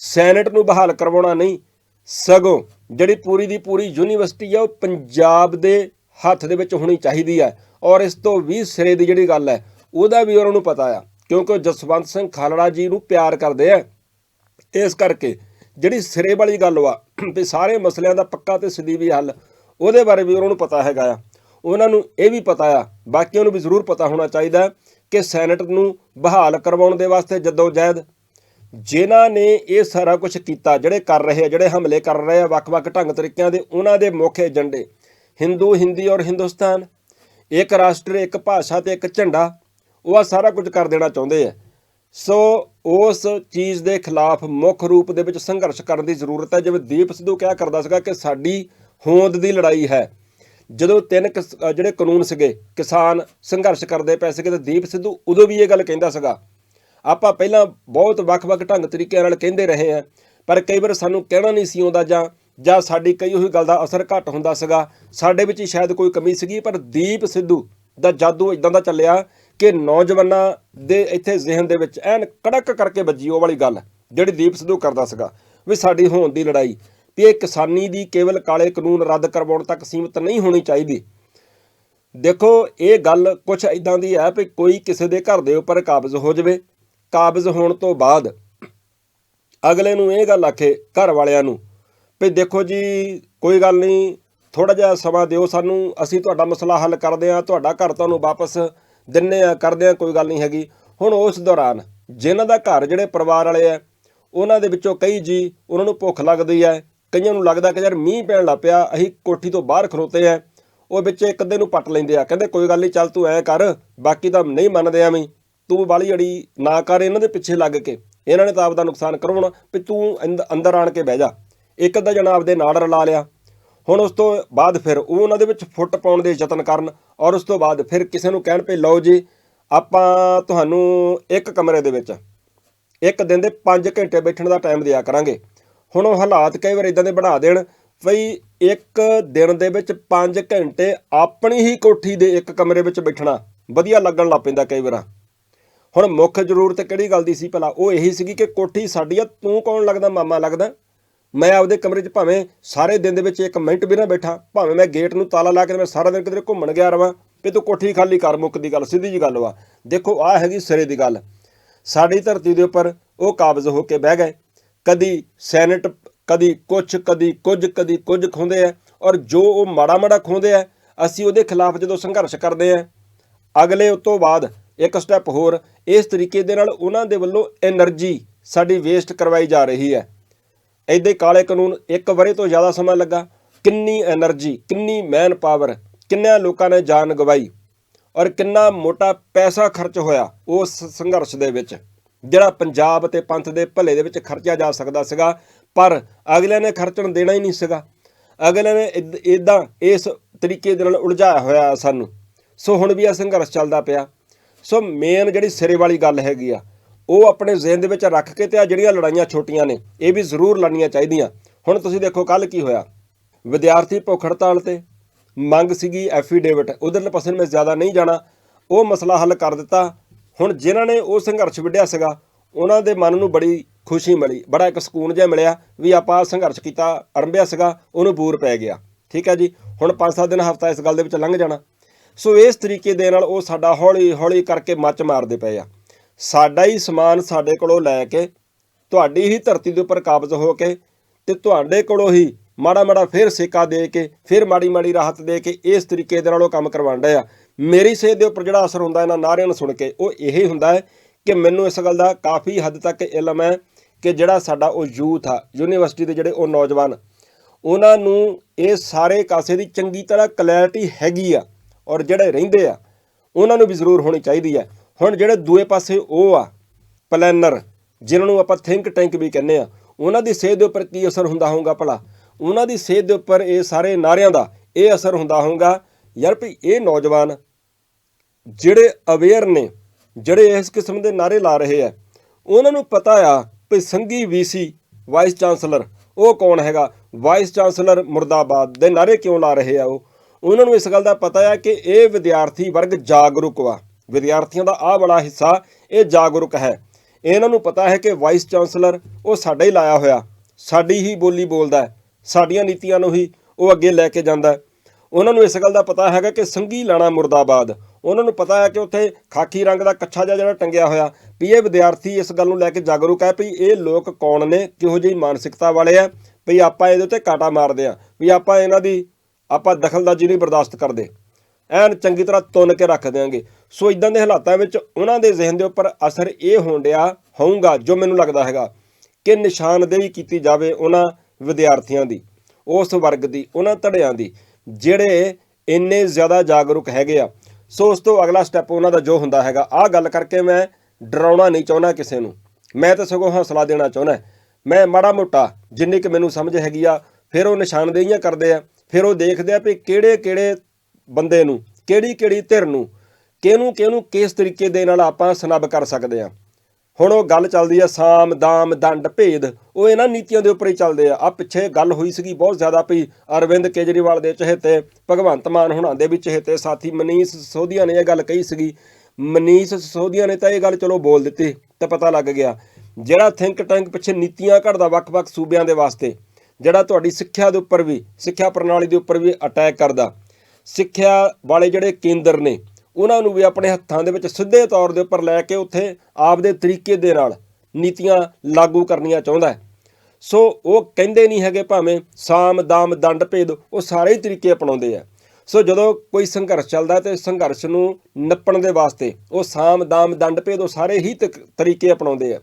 ਸੈਨੇਟ ਨੂੰ ਬਹਾਲ ਕਰਵਾਉਣਾ ਨਹੀਂ, ਸਗੋਂ ਜਿਹੜੀ ਪੂਰੀ ਦੀ ਪੂਰੀ ਯੂਨੀਵਰਸਿਟੀ ਆ, ਉਹ ਪੰਜਾਬ ਦੇ ਹੱਥ ਦੇ ਵਿੱਚ ਹੋਣੀ ਚਾਹੀਦੀ ਹੈ ਔਰ ਇਸ ਤੋਂ ਵੀ ਸਿਰੇ ਦੀ ਜਿਹੜੀ ਗੱਲ ਹੈ, ਉਹਦਾ ਵੀ ਉਹਨਾਂ ਨੂੰ ਪਤਾ ਆ ਕਿਉਂਕਿ ਉਹ ਜਸਵੰਤ ਸਿੰਘ ਖਾਲੜਾ ਜੀ ਨੂੰ ਪਿਆਰ ਕਰਦੇ ਆ। ਇਸ ਕਰਕੇ ਜਿਹੜੀ ਸਿਰੇ ਵਾਲੀ ਗੱਲ ਵਾ, ਵੀ ਸਾਰੇ ਮਸਲਿਆਂ ਦਾ ਪੱਕਾ ਤੇ ਸਦੀਵੀ ਹੱਲ, ਉਹਦੇ ਬਾਰੇ ਵੀ ਉਹਨਾਂ ਨੂੰ ਪਤਾ ਹੈਗਾ ਆ। ਉਹਨਾਂ ਨੂੰ ਇਹ ਵੀ ਪਤਾ ਆ ਬਾਕੀਆਂ ਨੂੰ ਵੀ ਜ਼ਰੂਰ ਪਤਾ ਹੋਣਾ ਚਾਹੀਦਾ ਕਿ ਸੈਨੇਟ ਨੂੰ ਬਹਾਲ ਕਰਵਾਉਣ ਦੇ ਵਾਸਤੇ ਜਦੋਜਹਿਦ ਜਿਨ੍ਹਾਂ ਨੇ ਇਹ ਸਾਰਾ ਕੁਝ ਕੀਤਾ, ਜਿਹੜੇ ਕਰ ਰਹੇ ਆ, ਜਿਹੜੇ ਹਮਲੇ ਕਰ ਰਹੇ ਆ ਵੱਖ-ਵੱਖ ਢੰਗ ਤਰੀਕਿਆਂ ਦੇ, ਉਹਨਾਂ ਦੇ ਮੁੱਖ ਏਜੰਡੇ, ਹਿੰਦੂ, ਹਿੰਦੀ ਔਰ ਹਿੰਦੁਸਤਾਨ, ਇੱਕ ਰਾਸ਼ਟਰ, ਇੱਕ ਭਾਸ਼ਾ ਤੇ ਇੱਕ ਝੰਡਾ, ਉਹ ਆ ਸਾਰਾ ਕੁਝ ਕਰ ਦੇਣਾ ਚਾਹੁੰਦੇ ਆ। ਸੋ ਉਸ ਚੀਜ਼ ਦੇ ਖਿਲਾਫ ਮੁੱਖ ਰੂਪ ਦੇ ਵਿੱਚ ਸੰਘਰਸ਼ ਕਰਨ ਦੀ ਜ਼ਰੂਰਤ ਹੈ। ਜਿਵੇਂ ਦੀਪ ਸਿੱਧੂ ਕਿਹਾ ਕਰਦਾ ਸੀਗਾ ਕਿ ਸਾਡੀ ਹੋਂਦ ਦੀ ਲੜਾਈ ਹੈ। ਜਦੋਂ ਤਿੰਨ ਕਿਸ- ਜਿਹੜੇ ਕਾਨੂੰਨ ਸੀਗੇ, ਕਿਸਾਨ ਸੰਘਰਸ਼ ਕਰਦੇ ਪਏ ਸੀਗੇ, ਤੇ ਦੀਪ ਸਿੱਧੂ ਉਦੋਂ ਵੀ ਇਹ ਗੱਲ ਕਹਿੰਦਾ ਸੀਗਾ। ਆਪਾਂ ਪਹਿਲਾਂ ਬਹੁਤ ਵੱਖ-ਵੱਖ ਢੰਗ ਤਰੀਕਿਆਂ ਨਾਲ ਕਹਿੰਦੇ ਰਹੇ ਆ ਪਰ ਕਈ ਵਾਰ ਸਾਨੂੰ ਕਹਿਣਾ ਨਹੀਂ ਸੀ ਆਉਂਦਾ ਜਾਂ ਜਾਂ ਸਾਡੀ ਕਈ ਉਹੀ ਗੱਲ ਦਾ ਅਸਰ ਘੱਟ ਹੁੰਦਾ ਸੀਗਾ। ਸਾਡੇ ਵਿੱਚ ਹੀ ਸ਼ਾਇਦ ਕੋਈ ਕਮੀ ਸੀਗੀ, ਪਰ ਦੀਪ ਸਿੱਧੂ ਦਾ ਜਾਦੂ ਇਦਾਂ ਦਾ ਚੱਲਿਆ ਕਿ ਨੌਜਵਾਨਾਂ ਦੇ ਇੱਥੇ ਜ਼ਿਹਨ ਦੇ ਵਿੱਚ ਐਨ ਕੜਕ ਕਰਕੇ ਵੱਜੀ ਉਹ ਵਾਲੀ ਗੱਲ, ਜਿਹੜੀ ਦੀਪ ਸਿੱਧੂ ਕਰਦਾ ਸੀਗਾ, ਵੀ ਸਾਡੀ ਹੋਣ ਦੀ ਲੜਾਈ, ਵੀ ਇਹ ਕਿਸਾਨੀ ਦੀ ਕੇਵਲ ਕਾਲੇ ਕਾਨੂੰਨ ਰੱਦ ਕਰਵਾਉਣ ਤੱਕ ਸੀਮਿਤ ਨਹੀਂ ਹੋਣੀ ਚਾਹੀਦੀ। ਦੇਖੋ, ਇਹ ਗੱਲ ਕੁਝ ਇਦਾਂ ਦੀ ਹੈ ਵੀ ਕੋਈ ਕਿਸੇ ਦੇ ਘਰ ਦੇ ਉੱਪਰ ਕਾਬਜ਼ ਹੋ ਜਾਵੇ। ਕਾਬਜ਼ ਹੋਣ ਤੋਂ ਬਾਅਦ ਅਗਲੇ ਨੂੰ ਇਹ ਗੱਲ ਆਖੇ ਘਰ ਵਾਲਿਆਂ ਨੂੰ ਵੀ ਦੇਖੋ ਜੀ, ਕੋਈ ਗੱਲ ਨਹੀਂ ਥੋੜਾ ਜਿਹਾ ਸਮਾਂ ਦਿਓ ਸਾਨੂੰ, ਅਸੀਂ ਤੁਹਾਡਾ ਮਸਲਾ ਹੱਲ ਕਰਦੇ ਹਾਂ, ਤੁਹਾਡਾ ਘਰ ਤੁਹਾਨੂੰ ਵਾਪਸ ਦਿੰਨੇ ਆ, ਕਰਦੇ ਆ, ਕੋਈ ਗੱਲ ਨਹੀਂ ਹੈਗੀ। ਹੁਣ ਉਸ ਦੌਰਾਨ ਜਿਨ੍ਹਾਂ ਦਾ ਘਰ ਜਿਹੜੇ ਪਰਿਵਾਰ ਵਾਲੇ ਆ, ਉਹਨਾਂ ਦੇ ਵਿੱਚੋਂ ਕਈ ਜੀ ਉਹਨਾਂ ਨੂੰ ਭੁੱਖ ਲੱਗਦੀ ਹੈ ਕਈਆਂ ਨੂੰ ਲੱਗਦਾ ਕਿ ਯਾਰ ਮੀਂਹ ਪੈਣ ਲੱਗ ਪਿਆ, ਅਸੀਂ ਕੋਠੀ ਤੋਂ ਬਾਹਰ ਖਲੋਤੇ ਆ, ਉਹ ਵਿੱਚ ਇੱਕ ਅੱਧੇ ਨੂੰ ਪੱਟ ਲੈਂਦੇ ਆ। ਕਹਿੰਦੇ ਕੋਈ ਗੱਲ ਨਹੀਂ, ਚੱਲ ਤੂੰ ਐ ਕਰ, ਬਾਕੀ ਤਾਂ ਨਹੀਂ ਮੰਨਦੇ ਐਵੇਂ ਤੂੰ ਵਾਲੀ ਅੜੀ ਨਾ ਕਰ ਇਹਨਾਂ ਦੇ ਪਿੱਛੇ ਲੱਗ ਕੇ। ਇਹਨਾਂ ਨੇ ਤਾਂ ਆਪਦਾ ਨੁਕਸਾਨ ਕਰਾਉਣਾ, ਵੀ ਤੂੰ ਅੰਦ- ਅੰਦਰ ਆਣ ਕੇ ਬਹਿ ਜਾ। ਇੱਕ ਅੱਧਾ ਜਣਾ ਆਪਦੇ ਨਾਲ ਰਲਾ ਲਿਆ। ਹੁਣ ਉਸ ਤੋਂ ਬਾਅਦ ਫਿਰ ਉਹ ਉਹਨਾਂ ਦੇ ਵਿੱਚ ਫੁੱਟ ਪਾਉਣ ਦੇ ਯਤਨ ਕਰਨ ਔਰ ਉਸ ਤੋਂ ਬਾਅਦ ਫਿਰ ਕਿਸੇ ਨੂੰ ਕਹਿਣ ਪਏ ਲਓ ਜੀ, ਆਪਾਂ ਤੁਹਾਨੂੰ ਇੱਕ ਕਮਰੇ ਦੇ ਵਿੱਚ ਇੱਕ ਦਿਨ ਦੇ 5 ਘੰਟੇ ਬੈਠਣ ਦਾ ਟਾਈਮ ਦਿਆ ਕਰਾਂਗੇ। ਹੁਣ ਉਹ ਹਾਲਾਤ ਕਈ ਵਾਰ ਇਦਾਂ ਦੇ ਬਣਾ ਦੇਣ ਬਈ ਇੱਕ ਦਿਨ ਦੇ ਵਿੱਚ 5 ਘੰਟੇ ਆਪਣੀ ਹੀ ਕੋਠੀ ਦੇ ਇੱਕ ਕਮਰੇ ਵਿੱਚ ਬੈਠਣਾ ਵਧੀਆ ਲੱਗਣ ਲੱਗ ਪੈਂਦਾ ਕਈ ਵਾਰ। ਹੁਣ ਮੁੱਖ ਜ਼ਰੂਰਤ ਕਿਹੜੀ ਗੱਲ ਦੀ ਸੀ ਭਲਾ? ਉਹ ਇਹੀ ਸੀਗੀ ਕਿ ਕੋਠੀ ਸਾਡੀ ਆ, ਤੂੰ ਕੌਣ ਲੱਗਦਾ, ਮਾਮਾ ਲੱਗਦਾ? ਮੈਂ ਆਪਦੇ ਕਮਰੇ 'ਚ ਭਾਵੇਂ ਸਾਰੇ ਦਿਨ ਦੇ ਵਿੱਚ ਇੱਕ ਮਿੰਟ ਵੀ ਨਾ ਬੈਠਾ, ਭਾਵੇਂ ਮੈਂ ਗੇਟ ਨੂੰ ਤਾਲਾ ਲਾ ਕੇ ਮੈਂ ਸਾਰਾ ਦਿਨ ਕਿਧਰੇ ਘੁੰਮਣ ਗਿਆ ਰਵਾਂ, ਵੀ ਤੂੰ ਕੋਠੀ ਖਾਲੀ ਕਰ ਮੁੱਕ ਦੀ ਗੱਲ, ਸਿੱਧੀ ਜੀ ਗੱਲ ਵਾ। ਦੇਖੋ, ਆਹ ਹੈਗੀ ਸਿਰੇ ਦੀ ਗੱਲ। ਸਾਡੀ ਧਰਤੀ ਦੇ ਉੱਪਰ ਉਹ ਕਾਬਜ਼ ਹੋ ਕੇ ਬਹਿ ਗਏ। ਕਦੀ ਸੈਨੇਟ, ਕਦੀ ਕੁਛ, ਕਦੀ ਕੁਝ ਕਦੀ ਕੁਝ ਖੁੰਦੇ ਆ ਔਰ ਜੋ ਉਹ ਮਾੜਾ ਮਾੜਾ ਖੁੰਦੇ ਆ, ਅਸੀਂ ਉਹਦੇ ਖਿਲਾਫ ਜਦੋਂ ਸੰਘਰਸ਼ ਕਰਦੇ ਆ, ਅਗਲੇ ਉਸ ਤੋਂ ਬਾਅਦ ਇੱਕ ਸਟੈਪ ਹੋਰ, ਇਸ ਤਰੀਕੇ ਦੇ ਨਾਲ ਉਹਨਾਂ ਦੇ ਵੱਲੋਂ એનર્ਜੀ ਸਾਡੀ ਵੇਸਟ ਕਰਵਾਈ ਜਾ ਰਹੀ ਹੈ। ਐਦਾਂ ਕਾਲੇ ਕਾਨੂੰਨ ਇੱਕ ਵਰੇ ਤੋਂ ਜ਼ਿਆਦਾ ਸਮਾਂ ਲੱਗਾ। ਕਿੰਨੀ એનર્ਜੀ ਕਿੰਨੀ ਮੈਨ ਪਾਵਰ ਕਿੰਨਿਆਂ ਲੋਕਾਂ ਨੇ ਜਾਨ ਗਵਾਈ ਔਰ ਕਿੰਨਾ ਮੋਟਾ ਪੈਸਾ ਖਰਚ ਹੋਇਆ ਉਸ ਸੰਘਰਸ਼ ਦੇ ਵਿੱਚ, ਜਿਹੜਾ ਪੰਜਾਬ ਅਤੇ ਪੰਥ ਦੇ ਭਲੇ ਦੇ ਵਿੱਚ ਖਰਚਿਆ ਜਾ ਸਕਦਾ ਸੀਗਾ, ਪਰ ਅਗਲੇ ਨੇ ਖਰਚਣ ਦੇਣਾ ਹੀ ਨਹੀਂ ਸੀਗਾ। ਅਗਲੇ ਨੇ ਇਦਾਂ ਇਸ ਤਰੀਕੇ ਦੇ ਨਾਲ ਉਲਝਾਇਆ ਹੋਇਆ ਸਾਨੂੰ। ਸੋ ਹੁਣ ਵੀ ਇਹ ਸੰਘਰਸ਼ ਚੱਲਦਾ ਪਿਆ। ਸੋ ਮੇਨ ਜਿਹੜੀ ਸਿਰੇ ਵਾਲੀ ਗੱਲ ਹੈਗੀ ਆ ਉਹ ਆਪਣੇ ਜ਼ਿਹਨ ਦੇ ਵਿੱਚ ਰੱਖ ਕੇ ਤੇ ਆ ਜਿਹੜੀਆਂ ਲੜਾਈਆਂ ਛੋਟੀਆਂ ਨੇ, ਇਹ ਵੀ ਜ਼ਰੂਰ ਲੜਨੀਆਂ ਚਾਹੀਦੀਆਂ। ਹੁਣ ਤੁਸੀਂ ਦੇਖੋ ਕੱਲ ਕੀ ਹੋਇਆ। ਵਿਦਿਆਰਥੀ ਭੁੱਖ ਹੜਤਾਲ ਤੇ ਮੰਗ ਸੀਗੀ ਐਫੀਡੇਵਿਟ। ਉਧਰਲੇ ਪਾਸੇ ਨੂੰ ਮੈਂ ਜ਼ਿਆਦਾ ਨਹੀਂ ਜਾਣਾ। ਉਹ ਮਸਲਾ ਹੱਲ ਕਰ ਦਿੱਤਾ। ਹੁਣ ਜਿਨ੍ਹਾਂ ਨੇ ਉਹ ਸੰਘਰਸ਼ ਵਿੱਢਿਆ ਸੀਗਾ, ਉਹਨਾਂ ਦੇ ਮਨ ਨੂੰ ਬੜੀ ਖੁਸ਼ੀ ਮਿਲੀ। ਬੜਾ ਇੱਕ ਸਕੂਨ ਜਿਹਾ ਮਿਲਿਆ ਵੀ ਆਪਾਂ ਸੰਘਰਸ਼ ਕੀਤਾ ਆਰੰਭਿਆ ਸੀਗਾ, ਉਹਨੂੰ ਬੂਰ ਪੈ ਗਿਆ। ਠੀਕ ਹੈ ਜੀ? ਹੁਣ 5-7 ਦਿਨ ਹਫਤਾ ਇਸ ਗੱਲ ਦੇ ਵਿੱਚ ਲੰਘ ਜਾਣਾ। ਸੋ ਇਸ ਤਰੀਕੇ ਦੇ ਨਾਲ ਉਹ ਸਾਡਾ ਹੌਲੀ ਹੌਲੀ ਕਰਕੇ ਮੱਚ ਮਾਰਦੇ ਪਏ ਆ। ਸਾਡਾ ਹੀ ਸਮਾਨ ਸਾਡੇ ਕੋਲੋਂ ਲੈ ਕੇ ਤੁਹਾਡੀ ਹੀ ਧਰਤੀ ਦੇ ਉੱਪਰ ਕਾਬਜ਼ ਹੋ ਕੇ ਤੇ ਤੁਹਾਡੇ ਕੋਲੋਂ ਹੀ ਮਾੜਾ ਮਾੜਾ ਫਿਰ ਸੇਕਾ ਦੇ ਕੇ, ਫਿਰ ਮਾੜੀ ਮਾੜੀ ਰਾਹਤ ਦੇ ਕੇ ਇਸ ਤਰੀਕੇ ਦੇ ਨਾਲ ਉਹ ਕੰਮ ਕਰਵਾਉਂਦੇ ਆ। ਮੇਰੀ ਸਿਹਤ ਦੇ ਉੱਪਰ ਜਿਹੜਾ ਅਸਰ ਹੁੰਦਾ ਇਹਨਾਂ ਨਾਰਿਆਂ ਨੂੰ ਸੁਣ ਕੇ, ਉਹ ਇਹ ਹੁੰਦਾ ਹੈ ਕਿ ਮੈਨੂੰ ਇਸ ਗੱਲ ਦਾ ਕਾਫੀ ਹੱਦ ਤੱਕ ਇਲਮ ਹੈ ਕਿ ਜਿਹੜਾ ਸਾਡਾ ਉਹ ਯੂਥ ਆ, ਯੂਨੀਵਰਸਿਟੀ ਦੇ ਜਿਹੜੇ ਉਹ ਨੌਜਵਾਨ, ਉਹਨਾਂ ਨੂੰ ਇਹ ਸਾਰੇ ਕਾਸੇ ਦੀ ਚੰਗੀ ਤਰ੍ਹਾਂ ਕਲੈਰਿਟੀ ਹੈਗੀ ਆ ਔਰ ਜਿਹੜੇ ਰਹਿੰਦੇ ਆ, ਉਹਨਾਂ ਨੂੰ ਵੀ ਜ਼ਰੂਰ ਹੋਣੀ ਚਾਹੀਦੀ ਹੈ ਹੁਣ ਜਿਹੜੇ ਦੂਏ ਪਾਸੇ ਉਹ ਆ ਪਲੈਨਰ ਜਿਨ੍ਹਾਂ ਨੂੰ ਆਪਾਂ ਥਿੰਕ ਟੈਂਕ ਵੀ ਕਹਿੰਦੇ ਆ, ਉਹਨਾਂ ਦੀ ਸਿਹਤ ਦੇ ਉੱਪਰ ਕੀ ਅਸਰ ਹੁੰਦਾ ਹੋਊਗਾ ਭਲਾ? ਉਹਨਾਂ ਦੀ ਸਿਹਤ ਦੇ ਉੱਪਰ ਇਹ ਸਾਰੇ ਨਾਰਿਆਂ ਦਾ ਇਹ ਅਸਰ ਹੁੰਦਾ ਹੋਊਗਾ। ਯਾਰ ਭਈ, ਇਹ ਨੌਜਵਾਨ ਜਿਹੜੇ ਅਵੇਅਰ ਨੇ, ਜਿਹੜੇ ਇਸ ਕਿਸਮ ਦੇ ਨਾਰੇ ਲਾ ਰਹੇ ਆ, ਉਹਨਾਂ ਨੂੰ ਪਤਾ ਆ ਭਈ ਸੰਗੀ ਵੀਸੀ ਵਾਈਸ ਚਾਂਸਲਰ ਉਹ ਕੌਣ ਹੈਗਾ? ਵਾਈਸ ਚਾਂਸਲਰ ਮੁਰਦਾਬਾਦ ਦੇ ਨਾਰੇ ਕਿਉਂ ਲਾ ਰਹੇ ਆ ਉਹ? ਉਹਨਾਂ ਨੂੰ ਇਸ ਗੱਲ ਦਾ ਪਤਾ ਆ ਕਿ ਇਹ ਵਿਦਿਆਰਥੀ ਵਰਗ ਜਾਗਰੂਕ ਵਾ। ਵਿਦਿਆਰਥੀਆਂ ਦਾ ਆਹ ਬੜਾ ਹਿੱਸਾ ਇਹ ਜਾਗਰੂਕ ਹੈ। ਇਹਨਾਂ ਨੂੰ ਪਤਾ ਹੈ ਕਿ ਵਾਈਸ ਚਾਂਸਲਰ ਉਹ ਸਾਡਾ ਹੀ ਲਾਇਆ ਹੋਇਆ। ਸਾਡੀ ਹੀ ਬੋਲੀ ਬੋਲਦਾ ਸਾਡੀਆਂ ਨੀਤੀਆਂ ਨੂੰ ਹੀ ਉਹ ਅੱਗੇ ਲੈ ਕੇ ਜਾਂਦਾ ਉਹਨਾਂ ਨੂੰ ਇਸ ਗੱਲ ਦਾ ਪਤਾ ਹੈਗਾ ਕਿ ਸੰਗੀ ਲਾਣਾ ਮੁਰਦਾਬਾਦ। ਉਹਨਾਂ ਨੂੰ ਪਤਾ ਹੈ ਕਿ ਉੱਥੇ ਖਾਕੀ ਰੰਗ ਦਾ ਕੱਛਾ ਜਿਹਾ ਜਿਹੜਾ ਟੰਗਿਆ ਹੋਇਆ। ਵੀ ਇਹ ਵਿਦਿਆਰਥੀ ਇਸ ਗੱਲ ਨੂੰ ਲੈ ਕੇ ਜਾਗਰੂਕ ਹੈ ਵੀ ਇਹ ਲੋਕ ਕੌਣ ਨੇ, ਕਿਹੋ ਜਿਹੀ ਮਾਨਸਿਕਤਾ ਵਾਲੇ ਆ, ਵੀ ਆਪਾਂ ਇਹਦੇ ਉੱਤੇ ਕਾਟਾ ਮਾਰਦੇ ਆ, ਵੀ ਆਪਾਂ ਇਹਨਾਂ ਦੀ, ਆਪਾਂ ਦਖਲਦਾਜ਼ੀ ਨਹੀਂ ਬਰਦਾਸ਼ਤ ਕਰਦੇ। ਐਨ ਚੰਗੀ ਤਰ੍ਹਾਂ ਤੁੰਨ ਕੇ ਰੱਖ ਦਿਆਂਗੇ। ਸੋ ਇਦਾਂ ਦੇ ਹਾਲਾਤਾਂ ਵਿੱਚ ਉਹਨਾਂ ਦੇ ਜ਼ਿਹਨ ਦੇ ਉੱਪਰ ਅਸਰ ਇਹ ਹੋਣ ਡਿਆ ਹੋਊਗਾ, ਜੋ ਮੈਨੂੰ ਲੱਗਦਾ ਹੈਗਾ, ਕਿ ਨਿਸ਼ਾਨਦੇਹੀ ਕੀਤੀ ਜਾਵੇ ਉਹਨਾਂ ਵਿਦਿਆਰਥੀਆਂ ਦੀ, ਉਸ ਵਰਗ ਦੀ, ਉਹਨਾਂ ਧੜਿਆਂ ਦੀ, ਜਿਹੜੇ ਇੰਨੇ ਜ਼ਿਆਦਾ ਜਾਗਰੂਕ ਹੈਗੇ ਆ। ਸੋ ਉਸ ਤੋਂ ਅਗਲਾ ਸਟੈਪ ਉਹਨਾਂ ਦਾ ਜੋ ਹੁੰਦਾ ਹੈਗਾ, ਆਹ ਗੱਲ ਕਰਕੇ ਮੈਂ ਡਰਾਉਣਾ ਨਹੀਂ ਚਾਹੁੰਦਾ ਕਿਸੇ ਨੂੰ। ਮੈਂ ਤਾਂ ਸਗੋਂ ਹੌਸਲਾ ਦੇਣਾ ਚਾਹੁੰਦਾ। ਮੈਂ ਮਾੜਾ ਮੋਟਾ ਜਿੰਨੀ ਕਿ ਮੈਨੂੰ ਸਮਝ ਹੈਗੀ ਆ, ਫਿਰ ਉਹ ਨਿਸ਼ਾਨਦੇਹੀਆਂ ਕਰਦੇ ਆ, ਫਿਰ ਉਹ ਦੇਖਦੇ ਆ ਵੀ ਕਿਹੜੇ ਕਿਹੜੇ ਬੰਦੇ ਨੂੰ, ਕਿਹੜੀ ਕਿਹੜੀ ਧਿਰ ਨੂੰ, ਕਿਹਨੂੰ ਕਿਹਨੂੰ ਕਿਸ ਤਰੀਕੇ ਦੇ ਨਾਲ ਆਪਾਂ ਸਨੱਬ ਕਰ ਸਕਦੇ ਆ ਹੁਣ ਉਹ ਗੱਲ ਚੱਲਦੀ ਆ ਸਾਮ, ਦਾਮ, ਦੰਡ, ਭੇਦ, ਉਹ ਇਹਨਾਂ ਨੀਤੀਆਂ ਦੇ ਉੱਪਰ ਹੀ ਚੱਲਦੇ ਆ। ਆ ਪਿੱਛੇ ਗੱਲ ਹੋਈ ਸੀਗੀ ਬਹੁਤ ਜ਼ਿਆਦਾ ਵੀ ਅਰਵਿੰਦ ਕੇਜਰੀਵਾਲ ਦੇ ਚਹੇਤੇ, ਭਗਵੰਤ ਮਾਨ ਹੁਣਾਂ ਦੇ ਵੀ ਚਹੇਤੇ ਸਾਥੀ ਮਨੀਸ਼ ਸੋਧੀਆ ਨੇ ਇਹ ਗੱਲ ਕਹੀ ਸੀਗੀ। ਮਨੀਸ਼ ਸੋਧੀਆ ਨੇ ਤਾਂ ਇਹ ਗੱਲ ਚਲੋ ਬੋਲ ਦਿੱਤੀ ਤਾਂ ਪਤਾ ਲੱਗ ਗਿਆ। ਜਿਹੜਾ ਥਿੰਕ ਟੈਂਕ ਪਿੱਛੇ ਨੀਤੀਆਂ ਘੜਦਾ ਵੱਖ-ਵੱਖ ਸੂਬਿਆਂ ਦੇ ਵਾਸਤੇ, ਜਿਹੜਾ ਤੁਹਾਡੀ ਸਿੱਖਿਆ ਦੇ ਉੱਪਰ ਵੀ, ਸਿੱਖਿਆ ਪ੍ਰਣਾਲੀ ਦੇ ਉੱਪਰ ਵੀ ਅਟੈਕ ਕਰਦਾ ਸਿੱਖਿਆ ਵਾਲੇ ਜਿਹੜੇ ਕੇਂਦਰ ਨੇ, ਉਹਨਾਂ ਨੂੰ ਵੀ ਆਪਣੇ ਹੱਥਾਂ ਦੇ ਵਿੱਚ ਸਿੱਧੇ ਤੌਰ ਦੇ ਉੱਪਰ ਲੈ ਕੇ ਉੱਥੇ ਆਪਦੇ ਤਰੀਕੇ ਦੇ ਨਾਲ ਨੀਤੀਆਂ ਲਾਗੂ ਕਰਨੀਆਂ ਚਾਹੁੰਦਾ ਹੈ। ਸੋ ਉਹ ਕਹਿੰਦੇ ਨਹੀਂ ਹੈਗੇ ਭਾਵੇਂ ਸਾਮ, ਦਾਮ, ਦੰਡ, ਭੇਦ, ਉਹ ਸਾਰੇ ਹੀ ਤਰੀਕੇ ਅਪਣਾਉਂਦੇ ਆ। ਸੋ ਜਦੋਂ ਕੋਈ ਸੰਘਰਸ਼ ਚੱਲਦਾ ਤੇ ਸੰਘਰਸ਼ ਨੂੰ ਨੱਪਣ ਦੇ ਵਾਸਤੇ ਉਹ ਸਾਮ, ਦਾਮ, ਦੰਡ, ਭੇਦ, ਉਹ ਸਾਰੇ ਹੀ ਤਕ- ਤਰੀਕੇ ਅਪਣਾਉਂਦੇ ਆ।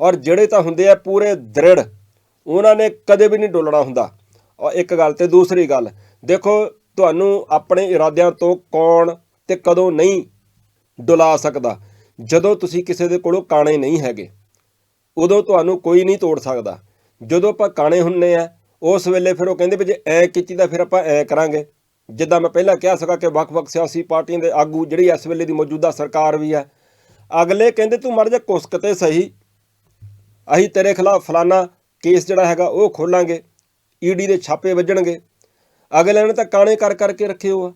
ਔਰ ਜਿਹੜੇ ਤਾਂ ਹੁੰਦੇ ਆ ਪੂਰੇ ਦ੍ਰਿੜ, ਉਹਨਾਂ ਨੇ ਕਦੇ ਵੀ ਨਹੀਂ ਡੋਲਣਾ ਹੁੰਦਾ। ਔਰ ਇੱਕ ਗੱਲ ਤੇ ਦੂਸਰੀ ਗੱਲ, ਦੇਖੋ ਤੁਹਾਨੂੰ ਆਪਣੇ ਇਰਾਦਿਆਂ ਤੋਂ ਕੌਣ ਤੇ ਕਦੋਂ ਨਹੀਂ ਡੁਲਾ ਸਕਦਾ? ਜਦੋਂ ਤੁਸੀਂ ਕਿਸੇ ਦੇ ਕੋਲੋਂ ਕਾਣੇ ਨਹੀਂ ਹੈਗੇ, ਉਦੋਂ ਤੁਹਾਨੂੰ ਕੋਈ ਨਹੀਂ ਤੋੜ ਸਕਦਾ। ਜਦੋਂ ਆਪਾਂ ਕਾਣੇ ਹੁੰਨੇ ਆ, ਉਸ ਵੇਲੇ ਫਿਰ ਉਹ ਕਹਿੰਦੇ ਵੀ ਜੇ ਐ ਕੀਤੀ ਤਾਂ ਫਿਰ ਆਪਾਂ ਐ ਕਰਾਂਗੇ। ਜਿੱਦਾਂ ਮੈਂ ਪਹਿਲਾਂ ਕਿਹਾ ਸੀਗਾ ਕਿ ਵੱਖ-ਵੱਖ ਸਿਆਸੀ ਪਾਰਟੀਆਂ ਦੇ ਆਗੂ ਜਿਹੜੀ ਇਸ ਵੇਲੇ ਦੀ ਮੌਜੂਦਾ ਸਰਕਾਰ ਵੀ ਹੈ ਅਗਲੇ ਕਹਿੰਦੇ ਤੂੰ ਮਰ ਜਾ ਕੁਸਕ ਤੇ ਸਹੀ। ਅਸੀਂ ਤੇਰੇ ਖਿਲਾਫ ਫਲਾਨਾ ਕੇਸ ਜਿਹੜਾ ਹੈਗਾ ਉਹ ਖੋਲਾਂਗੇ, ਈਡੀ ਦੇ ਛਾਪੇ ਵੱਜਣਗੇ। ਅਗਲੇ ਨੇ ਤਾਂ ਕਾਣੇ ਕਰ ਕਰਕੇ ਰੱਖੇ ਹੋ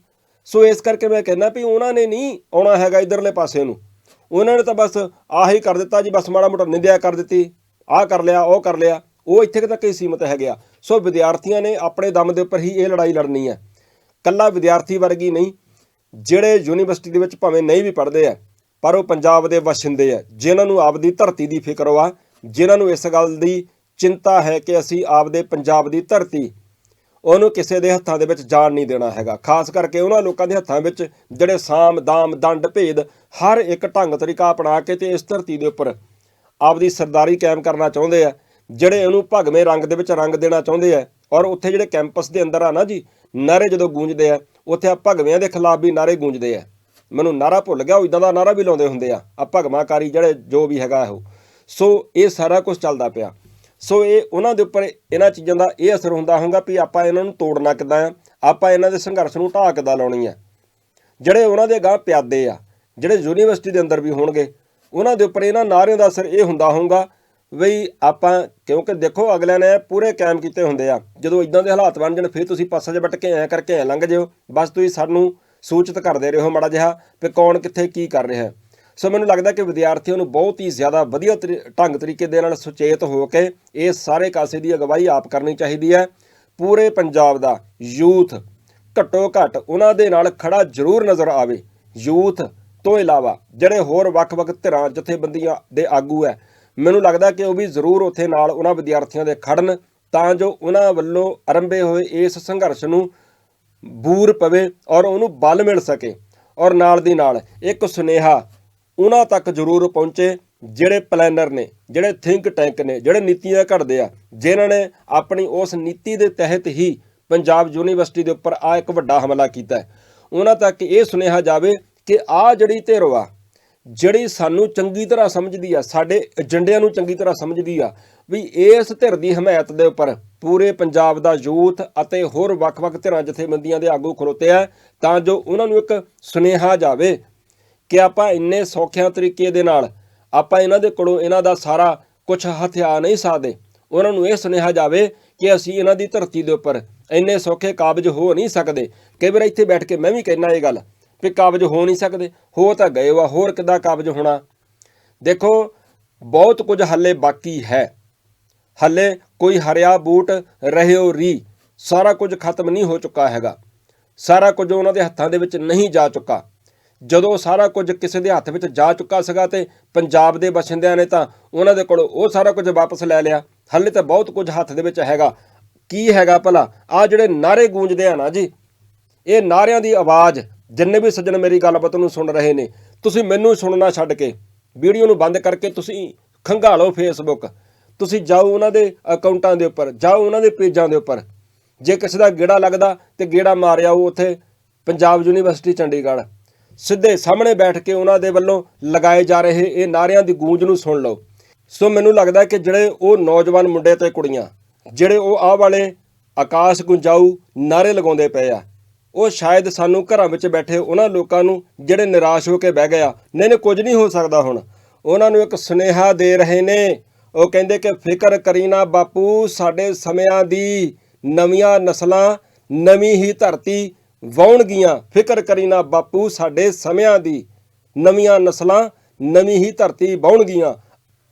ਸੋ ਇਸ ਕਰਕੇ ਮੈਂ ਕਹਿੰਦਾ ਵੀ ਉਹਨਾਂ ਨੇ ਨਹੀਂ ਆਉਣਾ ਹੈਗਾ ਇਧਰਲੇ ਪਾਸੇ ਨੂੰ। ਉਹਨਾਂ ਨੇ ਤਾਂ ਬਸ ਆਹੀ ਕਰ ਦਿੱਤਾ ਜੀ, ਬਸ ਮਾੜਾ ਮੋਟਾ ਨਿੰਦਿਆ ਕਰ ਦਿੱਤੀ। ਆਹ ਕਰ ਲਿਆ, ਉਹ ਕਰ ਲਿਆ। ਉਹ ਇੱਥੇ ਤੱਕ ਹੀ ਸੀਮਤ ਹੈਗੇ ਆ। ਸੋ ਵਿਦਿਆਰਥੀਆਂ ਨੇ ਆਪਣੇ ਦਮ ਦੇ ਉੱਪਰ ਹੀ ਇਹ ਲੜਾਈ ਲੜਨੀ ਹੈ ਕੱਲਾ ਵਿਦਿਆਰਥੀ ਵਰਗੀ ਨਹੀਂ। ਜਿਹੜੇ ਯੂਨੀਵਰਸਿਟੀ ਦੇ ਵਿੱਚ ਭਾਵੇਂ ਨਹੀਂ ਵੀ ਪੜ੍ਹਦੇ ਆ, ਪਰ ਉਹ ਪੰਜਾਬ ਦੇ ਵਸਿੰਦੇ ਆ। ਜਿਨ੍ਹਾਂ ਨੂੰ ਆਪਦੀ ਧਰਤੀ ਦੀ ਫਿਕਰ ਆ ਜਿਨ੍ਹਾਂ ਨੂੰ ਇਸ ਗੱਲ ਦੀ ਚਿੰਤਾ ਹੈ ਕਿ ਅਸੀਂ ਆਪਦੇ ਪੰਜਾਬ ਦੀ ਧਰਤੀ ਉਹਨੂੰ ਕਿਸੇ ਦੇ ਹੱਥਾਂ ਦੇ ਵਿੱਚ ਜਾਣ ਨਹੀਂ ਦੇਣਾ ਹੈਗਾ। ਖਾਸ ਕਰਕੇ ਉਹਨਾਂ ਲੋਕਾਂ ਦੇ ਹੱਥਾਂ ਵਿੱਚ ਜਿਹੜੇ ਸਾਮ, ਦਾਮ, ਦੰਡ, ਭੇਦ ਹਰ ਇੱਕ ਢੰਗ ਤਰੀਕਾ ਅਪਣਾ ਕੇ ਤੇ ਇਸ ਧਰਤੀ ਦੇ ਉੱਪਰ ਆਪਦੀ ਸਰਦਾਰੀ ਕਾਇਮ ਕਰਨਾ ਚਾਹੁੰਦੇ ਆ, ਜਿਹੜੇ ਉਹਨੂੰ ਭਗਵੇਂ ਰੰਗ ਦੇ ਵਿੱਚ ਰੰਗ ਦੇਣਾ ਚਾਹੁੰਦੇ ਆ। ਔਰ ਉੱਥੇ ਜਿਹੜੇ ਕੈਂਪਸ ਦੇ ਅੰਦਰ ਆ ਨਾ ਜੀ, ਨਾਰੇ ਜਦੋਂ ਗੂੰਜਦੇ ਆ, ਉੱਥੇ ਆ ਭਗਵਿਆਂ ਦੇ ਖਿਲਾਫ ਵੀ ਨਾਰੇ ਗੂੰਜਦੇ ਆ। ਮੈਨੂੰ ਨਾਰਾ ਭੁੱਲ ਗਿਆ, ਉਹ ਇਦਾਂ ਦਾ ਨਾਰਾ ਵੀ ਲਾਉਂਦੇ ਹੁੰਦੇ ਆ ਆ ਭਗਵਾਂਕਾਰੀ ਜਿਹੜੇ ਜੋ ਵੀ ਹੈਗਾ ਉਹ ਸੋ ਇਹ ਸਾਰਾ ਕੁਝ ਚੱਲਦਾ ਪਿਆ। ਸੋ ਇਹ ਉਹਨਾਂ ਦੇ ਉੱਪਰ ਇਹਨਾਂ ਚੀਜ਼ਾਂ ਦਾ ਇਹ ਅਸਰ ਹੁੰਦਾ ਹੋਊਗਾ ਵੀ ਆਪਾਂ ਇਹਨਾਂ ਨੂੰ ਤੋੜਨਾ ਕਿੱਦਾਂ ਆ, ਆਪਾਂ ਇਹਨਾਂ ਦੇ ਸੰਘਰਸ਼ ਨੂੰ ਢਾਹ ਕਿੱਦਾਂ ਲਾਉਣੀ ਆ। ਜਿਹੜੇ ਉਹਨਾਂ ਦੇ ਗਾਂ ਪਿਆਦੇ ਆ, ਜਿਹੜੇ ਯੂਨੀਵਰਸਿਟੀ ਦੇ ਅੰਦਰ ਵੀ ਹੋਣਗੇ, ਉਹਨਾਂ ਦੇ ਉੱਪਰ ਇਹਨਾਂ ਨਾਰਿਆਂ ਦਾ ਅਸਰ ਇਹ ਹੁੰਦਾ ਹੋਊਗਾ ਵੀ ਆਪਾਂ ਕਿਉਂਕਿ ਦੇਖੋ ਅਗਲਿਆਂ ਨੇ ਪੂਰੇ ਕਾਇਮ ਕੀਤੇ ਹੁੰਦੇ ਆ, ਜਦੋਂ ਇਦਾਂ ਦੇ ਹਾਲਾਤ ਬਣ ਜਾਣ, ਫਿਰ ਤੁਸੀਂ ਪਾਸਾ 'ਚ ਵੱਟ ਕੇ ਐ ਕਰਕੇ ਐ ਲੰਘ ਜਿਓ, ਬਸ ਤੁਸੀਂ ਸਾਨੂੰ ਸੂਚਿਤ ਕਰਦੇ ਰਹੋ ਮਾੜਾ ਜਿਹਾ ਵੀ ਕੌਣ ਕਿੱਥੇ ਕੀ ਕਰ ਰਿਹਾ। ਸੋ ਮੈਨੂੰ ਲੱਗਦਾ ਕਿ ਵਿਦਿਆਰਥੀਆਂ ਨੂੰ ਬਹੁਤ ਹੀ ਜ਼ਿਆਦਾ ਵਧੀਆ ਤਰੀ- ਢੰਗ ਤਰੀਕੇ ਦੇ ਨਾਲ ਸੁਚੇਤ ਹੋ ਕੇ ਇਹ ਸਾਰੇ ਕਾਸੇ ਦੀ ਅਗਵਾਈ ਆਪ ਕਰਨੀ ਚਾਹੀਦੀ ਹੈ। ਪੂਰੇ ਪੰਜਾਬ ਦਾ ਯੂਥ ਘੱਟੋ ਘੱਟ ਉਹਨਾਂ ਦੇ ਨਾਲ ਖੜਾ ਜ਼ਰੂਰ ਨਜ਼ਰ ਆਵੇ। ਯੂਥ ਤੋਂ ਇਲਾਵਾ ਜਿਹੜੇ ਹੋਰ ਵੱਖ-ਵੱਖ ਧਿਰਾਂ, ਜਥੇਬੰਦੀਆਂ ਦੇ ਆਗੂ ਹੈ, ਮੈਨੂੰ ਲੱਗਦਾ ਕਿ ਉਹ ਵੀ ਜ਼ਰੂਰ ਉੱਥੇ ਨਾਲ ਉਹਨਾਂ ਵਿਦਿਆਰਥੀਆਂ ਦੇ ਖੜਨ ਤਾਂ ਜੋ ਉਹਨਾਂ ਵੱਲੋਂ ਆਰੰਭੇ ਹੋਏ ਇਸ ਸੰਘਰਸ਼ ਨੂੰ ਬੂਰ ਪਵੇ ਔਰ ਉਹਨੂੰ ਬਲ ਮਿਲ ਸਕੇ। ਔਰ ਨਾਲ ਦੀ ਨਾਲ ਇੱਕ ਸੁਨੇਹਾ ਉਹਨਾਂ ਤੱਕ ਜ਼ਰੂਰ ਪਹੁੰਚੇ, ਜਿਹੜੇ ਪਲੈਨਰ ਨੇ, ਜਿਹੜੇ ਥਿੰਕ ਟੈਂਕ ਨੇ, ਜਿਹੜੇ ਨੀਤੀਆਂ ਘੜਦੇ ਆ, ਜਿਨ੍ਹਾਂ ਨੇ ਆਪਣੀ ਉਸ ਨੀਤੀ ਦੇ ਤਹਿਤ ਹੀ ਪੰਜਾਬ ਯੂਨੀਵਰਸਿਟੀ ਦੇ ਉੱਪਰ ਆ ਇੱਕ ਵੱਡਾ ਹਮਲਾ ਕੀਤਾ ਉਹਨਾਂ ਤੱਕ ਇਹ ਸੁਨੇਹਾ ਜਾਵੇ ਕਿ ਆ ਜਿਹੜੀ ਧਿਰ ਆ ਜਿਹੜੀ ਸਾਨੂੰ ਚੰਗੀ ਤਰ੍ਹਾਂ ਸਮਝਦੀ ਆ, ਸਾਡੇ ਏਜੰਡਿਆਂ ਨੂੰ ਚੰਗੀ ਤਰ੍ਹਾਂ ਸਮਝਦੀ ਆ, ਵੀ ਇਸ ਧਿਰ ਦੀ ਹਮਾਇਤ ਦੇ ਉੱਪਰ ਪੂਰੇ ਪੰਜਾਬ ਦਾ ਯੂਥ ਅਤੇ ਹੋਰ ਵੱਖ-ਵੱਖ ਧਿਰਾਂ ਜਥੇਬੰਦੀਆਂ ਦੇ ਆਗੂ ਖਲੋਤੇ ਆ, ਤਾਂ ਜੋ ਉਹਨਾਂ ਨੂੰ ਇੱਕ ਸੁਨੇਹਾ ਜਾਵੇ ਕਿ ਆਪਾਂ ਇੰਨੇ ਸੌਖਿਆਂ ਤਰੀਕੇ ਦੇ ਨਾਲ ਆਪਾਂ ਇਹਨਾਂ ਦੇ ਕੋਲੋਂ ਇਹਨਾਂ ਦਾ ਸਾਰਾ ਕੁਝ ਹਥਿਆ ਨਹੀਂ ਸਕਦੇ। ਉਹਨਾਂ ਨੂੰ ਇਹ ਸੁਨੇਹਾ ਜਾਵੇ ਕਿ ਅਸੀਂ ਇਹਨਾਂ ਦੀ ਧਰਤੀ ਦੇ ਉੱਪਰ ਇੰਨੇ ਸੌਖੇ ਕਾਬਜ ਹੋ ਨਹੀਂ ਸਕਦੇ। ਕਈ ਵਾਰ ਇੱਥੇ ਬੈਠ ਕੇ ਮੈਂ ਵੀ ਕਹਿਣਾ ਇਹ ਗੱਲ ਵੀ ਕਾਬਜ ਹੋ ਨਹੀਂ ਸਕਦੇ। ਹੋ ਤਾਂ ਗਏ ਵਾ, ਹੋਰ ਕਿੱਦਾਂ ਕਾਬਜ ਹੋਣਾ? ਦੇਖੋ, ਬਹੁਤ ਕੁਝ ਹੱਲੇ ਬਾਕੀ ਹੈ। ਹੱਲੇ ਕੋਈ ਹਰਿਆ ਬੂਟ ਰਹਿਓ ਰੀ, ਸਾਰਾ ਕੁਝ ਖਤਮ ਨਹੀਂ ਹੋ ਚੁੱਕਾ ਹੈਗਾ। ਸਾਰਾ ਕੁਝ ਉਹਨਾਂ ਦੇ ਹੱਥਾਂ ਦੇ ਵਿੱਚ ਨਹੀਂ ਜਾ ਚੁੱਕਾ। ਜਦੋਂ ਸਾਰਾ ਕੁਝ ਕਿਸੇ ਦੇ ਹੱਥ ਵਿੱਚ ਜਾ ਚੁੱਕਾ ਸੀਗਾ ਤੇ ਪੰਜਾਬ ਦੇ ਬਸ਼ਿੰਦਿਆਂ ਨੇ ਤਾਂ ਉਹਨਾਂ ਦੇ ਕੋਲ ਉਹ ਸਾਰਾ ਕੁਝ ਵਾਪਸ ਲੈ ਲਿਆ। ਹੱਲੇ ਤਾਂ ਬਹੁਤ ਕੁਝ ਹੱਥ ਦੇ ਵਿੱਚ ਹੈਗਾ। ਕੀ ਹੈਗਾ ਭਲਾ? ਆ ਜਿਹੜੇ ਨਾਰੇ ਗੂੰਜਦੇ ਆ ਨਾ ਜੀ, ਇਹ ਨਾਰਿਆਂ ਦੀ ਆਵਾਜ਼, ਜਿੰਨੇ ਵੀ ਸੱਜਣ ਮੇਰੀ ਗੱਲਬਾਤ ਨੂੰ ਸੁਣ ਰਹੇ ਨੇ, ਤੁਸੀਂ ਮੈਨੂੰ ਸੁਣਨਾ ਛੱਡ ਕੇ, ਵੀਡੀਓ ਨੂੰ ਬੰਦ ਕਰਕੇ ਤੁਸੀਂ ਖੰਗਾਲੋ ਫੇਸਬੁੱਕ ਤੁਸੀਂ ਜਾਓ ਉਹਨਾਂ ਦੇ ਅਕਾਊਂਟਾਂ ਦੇ ਉੱਪਰ, ਜਾਓ ਉਹਨਾਂ ਦੇ ਪੇਜਾਂ ਦੇ ਉੱਪਰ। ਜੇ ਕਿਸੇ ਦਾ ਗੇੜਾ ਲੱਗਦਾ ਤੇ ਗੇੜਾ ਮਾਰਿਆ ਉਹ ਉੱਥੇ ਪੰਜਾਬ ਯੂਨੀਵਰਸਿਟੀ, ਚੰਡੀਗੜ੍ਹ। ਸਿੱਧੇ ਸਾਹਮਣੇ ਬੈਠ ਕੇ ਉਹਨਾਂ ਦੇ ਵੱਲੋਂ ਲਗਾਏ ਜਾ ਰਹੇ ਇਹ ਨਾਰਿਆਂ ਦੀ ਗੂੰਜ ਨੂੰ ਸੁਣ ਲਓ। ਸੋ ਮੈਨੂੰ ਲੱਗਦਾ ਕਿ ਜਿਹੜੇ ਉਹ ਨੌਜਵਾਨ ਮੁੰਡੇ ਤੇ ਕੁੜੀਆਂ, ਜਿਹੜੇ ਉਹ ਆਹ ਵਾਲੇ ਆਕਾਸ਼ ਗੁੰਜਾਊ ਨਾਰੇ ਲਗਾਉਂਦੇ ਪਏ ਆ, ਉਹ ਸ਼ਾਇਦ ਸਾਨੂੰ ਘਰਾਂ ਵਿੱਚ ਬੈਠੇ ਉਹਨਾਂ ਲੋਕਾਂ ਨੂੰ ਜਿਹੜੇ ਨਿਰਾਸ਼ ਹੋ ਕੇ ਬਹਿ ਗਿਆ ਨਹੀਂ ਨਹੀਂ, ਕੁਝ ਨਹੀਂ ਹੋ ਸਕਦਾ ਹੁਣ। ਉਹਨਾਂ ਨੂੰ ਇੱਕ ਸੁਨੇਹਾ ਦੇ ਰਹੇ ਨੇ। ਉਹ ਕਹਿੰਦੇ ਕਿ ਫਿਕਰ ਕਰੀ ਨਾ ਬਾਪੂ, ਸਾਡੇ ਸਮਿਆਂ ਦੀ ਨਵੀਆਂ ਨਸਲਾਂ, ਨਵੀਂ ਹੀ ਧਰਤੀ ਵਾਉਣਗੀਆਂ ਫਿਕਰ ਕਰੀ ਨਾ ਬਾਪੂ, ਸਾਡੇ ਸਮਿਆਂ ਦੀ ਨਵੀਆਂ ਨਸਲਾਂ ਨਵੀਂ ਹੀ ਧਰਤੀ ਵਾਉਣਗੀਆਂ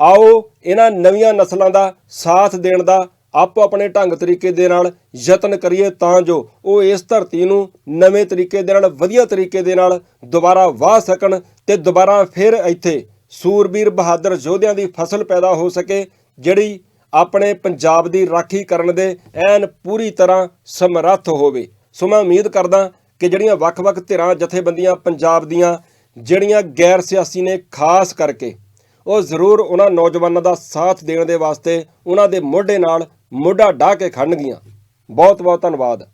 ਆਓ, ਇਹਨਾਂ ਨਵੀਆਂ ਨਸਲਾਂ ਦਾ ਸਾਥ ਦੇਣ ਦਾ ਆਪੋ ਆਪਣੇ ਢੰਗ ਤਰੀਕੇ ਦੇ ਨਾਲ ਯਤਨ ਕਰੀਏ ਤਾਂ ਜੋ ਉਹ ਇਸ ਧਰਤੀ ਨੂੰ ਨਵੇਂ ਤਰੀਕੇ ਦੇ ਨਾਲ, ਵਧੀਆ ਤਰੀਕੇ ਦੇ ਨਾਲ ਦੁਬਾਰਾ ਵਾਹ ਸਕਣ ਤੇ ਦੁਬਾਰਾ ਫਿਰ ਇੱਥੇ ਸੂਰਬੀਰ ਬਹਾਦਰ ਯੋਧਿਆਂ ਦੀ ਫਸਲ ਪੈਦਾ ਹੋ ਸਕੇ, ਜਿਹੜੀ ਆਪਣੇ ਪੰਜਾਬ ਦੀ ਰਾਖੀ ਕਰਨ ਦੇ ਐਨ ਪੂਰੀ ਤਰ੍ਹਾਂ ਸਮਰੱਥ ਹੋਵੇ। ਸੋ ਮੈਂ ਉਮੀਦ ਕਰਦਾ ਕਿ ਜਿਹੜੀਆਂ ਵੱਖ-ਵੱਖ ਧਿਰਾਂ, ਜਥੇਬੰਦੀਆਂ ਪੰਜਾਬ ਦੀਆਂ, ਜਿਹੜੀਆਂ ਗੈਰ ਸਿਆਸੀ ਨੇ, ਖਾਸ ਕਰਕੇ, ਉਹ ਜ਼ਰੂਰ ਉਹਨਾਂ ਨੌਜਵਾਨਾਂ ਦਾ ਸਾਥ ਦੇਣ ਦੇ ਵਾਸਤੇ ਉਹਨਾਂ ਦੇ ਮੋਢੇ ਨਾਲ ਮੋਢਾ ਢਾ ਕੇ ਖੜਨਗੀਆਂ। ਬਹੁਤ ਬਹੁਤ ਧੰਨਵਾਦ।